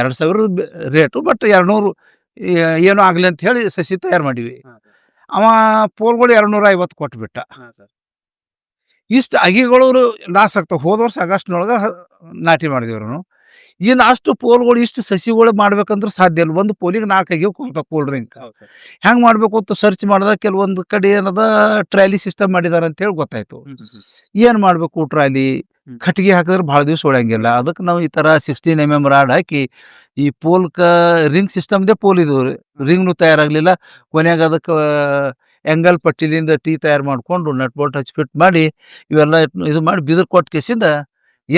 ಎರಡು ಸಾವಿರ ರೇಟು ಬಟ್ ಎರಡ್ ನೂರು ಏನು ಆಗ್ಲಿ ಅಂತ ಹೇಳಿ ಸಸಿ ತಯಾರು ಮಾಡಿವಿ. ಅವ ಪೋಲ್ಗಳು ಎರಡು ನೂರ ಐವತ್ತು ಕೊಟ್ಬಿಟ್ಟ ಇಷ್ಟು ಅಗಿಗಳು ಲಾಸ್ ಆಗ್ತಾವ. ಹೋದ ವರ್ಷ ಆಗಸ್ಟ್ನೊಳಗೆ ನಾಟಿ ಮಾಡಿದಿವ್ರು ನಾವು ಇನ್ನು ಅಷ್ಟು ಪೋಲ್ಗಳು ಇಷ್ಟು ಸಸಿಗಳು ಮಾಡ್ಬೇಕಂದ್ರೆ ಸಾಧ್ಯ ಇಲ್ಲ. ಒಂದು ಪೋಲಿಗೆ ನಾಲ್ಕು ಆಗಿ ಕೊಡ್ತಾವ ಕೂಲ್ ಡ್ರಿಂಕ್ ಹೆಂಗೆ ಮಾಡ್ಬೇಕು ಅಂತ ಸರ್ಚ್ ಮಾಡಿದಾಗ ಕೆಲವೊಂದು ಕಡೆ ಏನದ ಟ್ರಾಲಿ ಸಿಸ್ಟಮ್ ಮಾಡಿದಾರೆ ಅಂತ ಹೇಳಿ ಗೊತ್ತಾಯ್ತು. ಏನು ಮಾಡಬೇಕು ಟ್ರಾಲಿ? ಕಟ್ಟಿಗೆ ಹಾಕಿದ್ರೆ ಭಾಳ ದಿವಸ ಓಡಂಗಿಲ್ಲ ಅದಕ್ಕೆ ನಾವು ಈ ತರ ಸಿಕ್ಸ್ಟೀನ್ ಎಂ ಎಂ ರಾಡ್ ಹಾಕಿ ಈ ಪೋಲ್ಕ ರಿಂಗ್ ಸಿಸ್ಟಮ್ದೇ ಪೋಲ್ ಇದು. ರಿಂಗ್ನು ತಯಾರಾಗ್ಲಿಲ್ಲ. ಕೊನೆಯಾಗ ಅದಕ್ಕೆ ಎಂಗಲ್ ಪಟ್ಟಿಲಿಂದ ಟೀ ತಯಾರು ಮಾಡಿಕೊಂಡು ನಟ್ ಬೋಲ್ಟ್ ಹಚ್ಚಿ ಫಿಟ್ ಮಾಡಿ ಇವೆಲ್ಲ ಇದು ಮಾಡಿ ಬಿದಿರು ಕೊಟ್ಟು ಕೇಸಿಂದ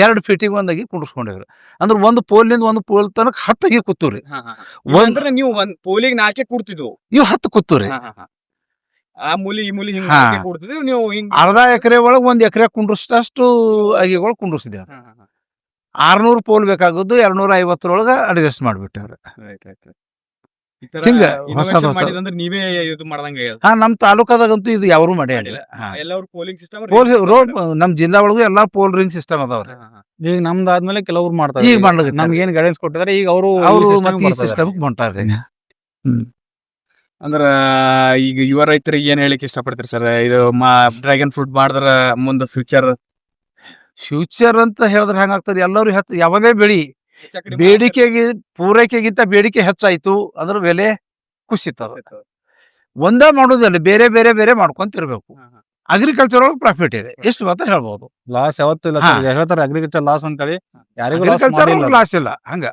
ಎರಡು ಫೀಟಿಗೆ ಒಂದಾಗಿ ಕುಂಡ್ರಿಸ್ಕೊಂಡಿವ್ರಿ ಅಂದ್ರೆ ಒಂದು ಪೋಲ್ನಿಂದ ಒಂದು ಪೋಲ್ ತನಕ ಹತ್ತಾಗಿ ಕೂತವ್ರಿ. ಅಂದ್ರೆ ನೀವು ಒಂದ್ ಪೋಲಿಗೆ ನಾಕೆ ಕೂಡ್ತಿದ್ವು. ನೀವು ಹತ್ತು ಕೂತವ್ರಿ. ಆ ಮೂಲಿ ಈ ಮೂಲಿ ಹಿಂಗ ನೀವು ಹಿಂಗ್ ಅರ್ಧ ಎಕರೆ ಒಳಗೆ ಒಂದ್ ಎಕರೆ ಕುಂಡ್ರಷ್ಟು ಅಗಿಗಳು ಕುಂಡ್ರಿಸಿದೇವ್ರಿ. ಆರ್ನೂರು ಪೋಲ್ ಬೇಕಾಗದ್ದು ಎರಡ್ನೂರ ಐವತ್ತರೊಳಗ ಅಡ್ಜಸ್ಟ್ ಮಾಡ್ಬಿಟ್ಟೇವ್ರಿ. ಹಿಂಗ. ಮಾಡಿದಂದ್ರೆ ನೀವೇ ಇದು ಮಾಡ್ದಂಗ ಹಾ ನಮ್ ತಾಲೂಕದಾಗಂತೂ ಇದು ಯಾರು ಮಾಡಿ ಆಡಿಲ್ಲ ಎಲ್ಲರೂ ಪೋಲಿಂಗ್ ಸಿಸ್ಟಮ್ ಪೋಲ್ ರೋಡ್ ನಮ್ ಜಿಲ್ಲಾ ಒಳಗೂ ಎಲ್ಲಾ ಪೋಲ್ ರಿಂಗ್ ಸಿಸ್ಟಮ್ ಅದಾವ್ರಿ ಈಗ ನಮ್ದಾದ್ಮೇಲೆ ಕೆಲವ್ರು ಮಾಡ್ತಾರೆ. ಈಗ ಮಾಡ್ಲಿಕ್ಕೆ ನಮ್ಗೆ ಏನ್ ಗೈಡೆನ್ಸ್ ಕೊಟ್ಟಿದ್ರೆ ಈಗ ಅವರು ಅವರು ಸಿಸ್ಟಮ್ ಹೊಂಟಾರ್ರಿ. ಅಂದ್ರ ಈಗ ಯುವ ರೈತರಿಗೆ ಏನ್ ಹೇಳಿಕ್ ಇಷ್ಟಪಡ್ತೀರಿ ಸರ್? ಇದು ಡ್ರ್ಯಾಗನ್ ಫ್ರೂಟ್ ಮಾಡಿದ್ರ ಮುಂದ ಫ್ಯೂಚರ್ ಫ್ಯೂಚರ್ ಅಂತ ಹೇಳಿದ್ರೆ ಹೆಂಗಾಗ್ತದೆ? ಎಲ್ಲರೂ ಹೆಚ್ಚು ಯಾವುದೇ ಬೆಳಿ ಬೇಡಿಕೆಗೆ ಪೂರೈಕೆಗಿಂತ ಬೇಡಿಕೆ ಹೆಚ್ಚಾಯ್ತು ಅದ್ರ ಬೆಲೆ ಕುಸಿತದ. ಒಂದೇ ಮಾಡುದಲ್ಲ ಬೇರೆ ಬೇರೆ ಬೇರೆ ಮಾಡ್ಕೊಂತಿರ್ಬೇಕು. ಅಗ್ರಿಕಲ್ಚರ್ ಒಳಗೆ ಪ್ರಾಫಿಟ್ ಇದೆ. ಎಷ್ಟು ಮಾತ್ರ ಹೇಳ್ಬೋದು. ಲಾಸ್ ಯಾವತ್ತೂ ಇಲ್ಲ ಹಾ. ಸರ್. ಹೇಳ್ತಾರೆ ಅಗ್ರಿಕಲ್ಚರ್ ಲಾಸ್ ಅಂತೇಳಿ. ಯಾರಿಗೂ ಲಾಸ್ ಅಗ್ರಿಕಲ್ಚರ್ ಮಾಡಿಲ್ಲ. ಲಾಸ್ ಇಲ್ಲ. ಹಂಗ.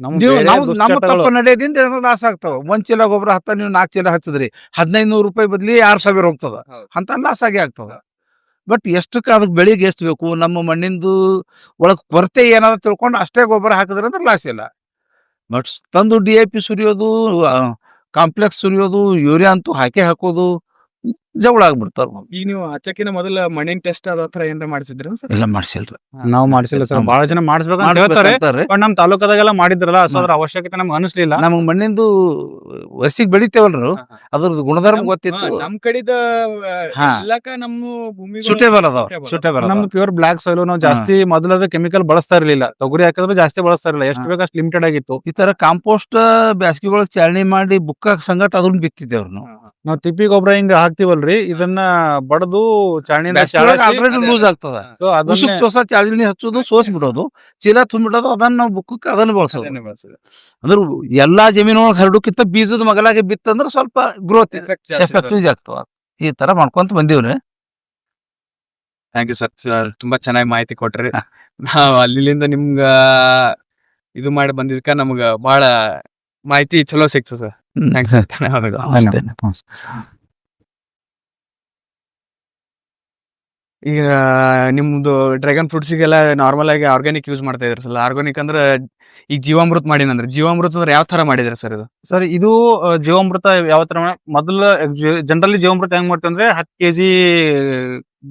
ನಮ್ ನೀವು ಬೇರೆ ನಾವು ನಮ್ಮ ದುಶ್ಚಟಗಳು ತಪ್ಪು ನಡೆಯೋದ್ರಿಂದ ಲಾಸ್ ಆಗ್ತಾವ. ಒಂದ್ ಚೀಲ ಗೊಬ್ಬರ ಹತ್ತ ನೀವು ನಾಲ್ಕು ಚೀಲ ಹಚ್ಚಿದ್ರಿ. ಹದಿನೈದು ನೂರು ರೂಪಾಯಿ ಬದ್ಲಿ ಆರ್ ಸಾವಿರ ಹೋಗ್ತದ. ಹೌದು. ಅಂತ ಲಾಸ್ ಆಗಿ ಆಗ್ತದ. ಬಟ್ ಎಷ್ಟಕ್ಕೆ ಅದಕ್ಕೆ ಬೆಳಿಗ್ಗೆ ಎಷ್ಟು ಬೇಕು? ನಮ್ಮ ಮಣ್ಣಿಂದು ಒಳಗೆ ಕೊರತೆ ಏನಾದ್ರು ತಿಳ್ಕೊಂಡು ಅಷ್ಟೇ ಗೊಬ್ಬರ ಹಾಕಿದ್ರೆ ಅಂದ್ರೆ ಲಾಸ್ ಇಲ್ಲ. ಬಟ್ ತಂದು ಡಿ ಎ ಪಿ ಸುರಿಯೋದು ಕಾಂಪ್ಲೆಕ್ಸ್ ಸುರಿಯೋದು, ಯೂರಿಯಾ ಅಂತೂ ಹಾಕೇ ಹಾಕೋದು ಜಗಳ ಆಗ್ಬಿಡ್ತಾರ ಈಗ ನೀವು ಹಚ್ಚಕಿನ ಮೊದಲ ಮಣ್ಣಿನ ಟೆಸ್ಟ್ ಅದ ಹತ್ರ ಏನಾರ ಮಾಡಿಸಿದ್ರಿ ಎಲ್ಲ ಮಾಡಿಸಿಲ್ರಿ. ನಾವು ಮಾಡಿಸಿಲ್ಲ ಸರ್. ಬಹಳ ಜನ ಹೇಳ್ತಾರೆ. ಮಾಡ್ಸ್ಬೇಕಂತಾರೆ. ಬಟ್ ನಮ್ ತಾಲೂಕದಾಗೆಲ್ಲ ಮಾಡಿದ್ರಲ್ಲ ಸೊ ಅದ್ರ ಅವಶ್ಯಕತೆ ನಮ್ಗೆ ಅನಿಸ್ಲಿಲ್ಲ. ನಮಗ್ ಮಣ್ಣಿಂದು ವರ್ಷಿಗೆ ಬೆಳಿತೇವಲ್ರಿ. ನಾವು, ಅದ್ರದ್ದು ಗುಣಧರ್ಮ ಗೊತ್ತಿತ್ತು. ನಮ್ ಕಡಿದ ಹಾ. ನಮ್ಮ ಭೂಮಿ ಸುಟೇಬಲ್ ಅದಾವ Suitable. ಸುಟೇಬಲ್ ನಮ್ದು ಪ್ಯೂರ್ ಬ್ಲಾಕ್ ಸಾಯಿಲ್ ನಾವು ಜಾಸ್ತಿ ಮೊದಲಾದ್ರೆ ಕೆಮಿಕಲ್ ಬಳಸ್ತಾ ಇರ್ಲಿಲ್ಲ. ತೊಗರಿ ಹಾಕಿದ್ರೆ ಜಾಸ್ತಿ ಬಳಸ್ತಾ ಇರಲಿಲ್ಲ. ಎಷ್ಟು ಬೇಕು ಅಷ್ಟು ಲಿಮಿಟೆಡ್ ಆಗಿತ್ತು. ಈ ತರ ಕಾಂಪೋಸ್ಟ್ ಬ್ಯಾಸ್ಗಿ ಒಳಗ್ ಚಾಲನೆ ಮಾಡಿ ಬುಕ್ಕ ಸಂಗಟ ಅದನ್ನ ಬಿತ್ತಿದ್ದೇವ್ರಿ ನಾವು. ನಾವು ತಿಪ್ಪಿ ಗೊಬ್ಬರ ಹಿಂಗ ಹಾಕ್ತಿವಲ್ರಿ. ಇದನ್ನ ಬಡದು ಚಾಣಿ ಆಲ್ರೆಡಿ ಲೂಸ್ ಆಗ್ತದ. ಚಾಳಿನಿ ಚಾಳನಿ ಹಚ್ಚೋದು ಸೋಸ್ ಬಿಡೋದು ಚೀಲ ತುಂಬಿಡೋದು ಅದನ್ನ ನಾವು ಬುಕ್ಕಕ್ಕೆ ಅದನ್ನ ಬಳಸೋದು. ಅಂದ್ರೆ ಎಲ್ಲಾ ಜಮೀನು ಒಳಗ್ ಹರಡೋಕ್ಕಿಂತ ಬೀಜದ ಮಗಲಾಗಿ ಬಿತ್ತಂದ್ರ ಸ್ವಲ್ಪ ಗ್ರೋತ್ ಎಫೆಕ್ಟಿವ್ ಆಗ್ತದ. ಈ ತರ ಮಾಡ್ಕೊಂತ ಬಂದಿವ್ರಿ. ಥ್ಯಾಂಕ್ ಯು ಸರ್ ತುಂಬಾ ಚೆನ್ನಾಗಿ ಮಾಹಿತಿ ಕೊಟ್ರಿ. ನಾವು ಅಲ್ಲಿಂದ ನಿಮ್ಗ ಇದು ಮಾಡಿ ಬಂದಿದ್ಕ ನಮ್ಗ ಬಹಳ ಮಾಹಿತಿ ಚಲೋ ಸಿಕ್ತು ಸರ್ ಥ್ಯಾಂಕ್ಸ್ ಸರ್ ಧನ್ಯವಾದಗಳು. ಈಗ, ನಿಮ್ದು ಡ್ರ್ಯಾಗನ್ ಫ್ರೂಟ್ಸಿಗೆಲ್ಲ ನಾರ್ಮಲ್ ಆಗಿ ಆರ್ಗ್ಯಾನಿಕ್ ಯೂಸ್ ಮಾಡ್ತಾ ಇದ್ರಿ ಸರ್ ಆರ್ಗ್ಯಾನಿಕ್ ಅಂದ್ರೆ ಈಗ ಜೀವಾಮೃತ ಮಾಡಿನಂದ್ರೆ ಜೀವಾಮೃತ ಅಂದ್ರೆ ಯಾವ ತರ ಮಾಡಿದ್ರಿ ಸರ್ ಇದು? ಸರ್ ಇದು ಜೀವಾಮೃತ ಯಾವ ತರ ಮೊದಲ ಜನರಲಿ ಜೀವಾಮೃತ ಹೆಂಗ್ ಮಾಡ್ತಂದ್ರೆ ಹತ್ತು ಕೆಜಿ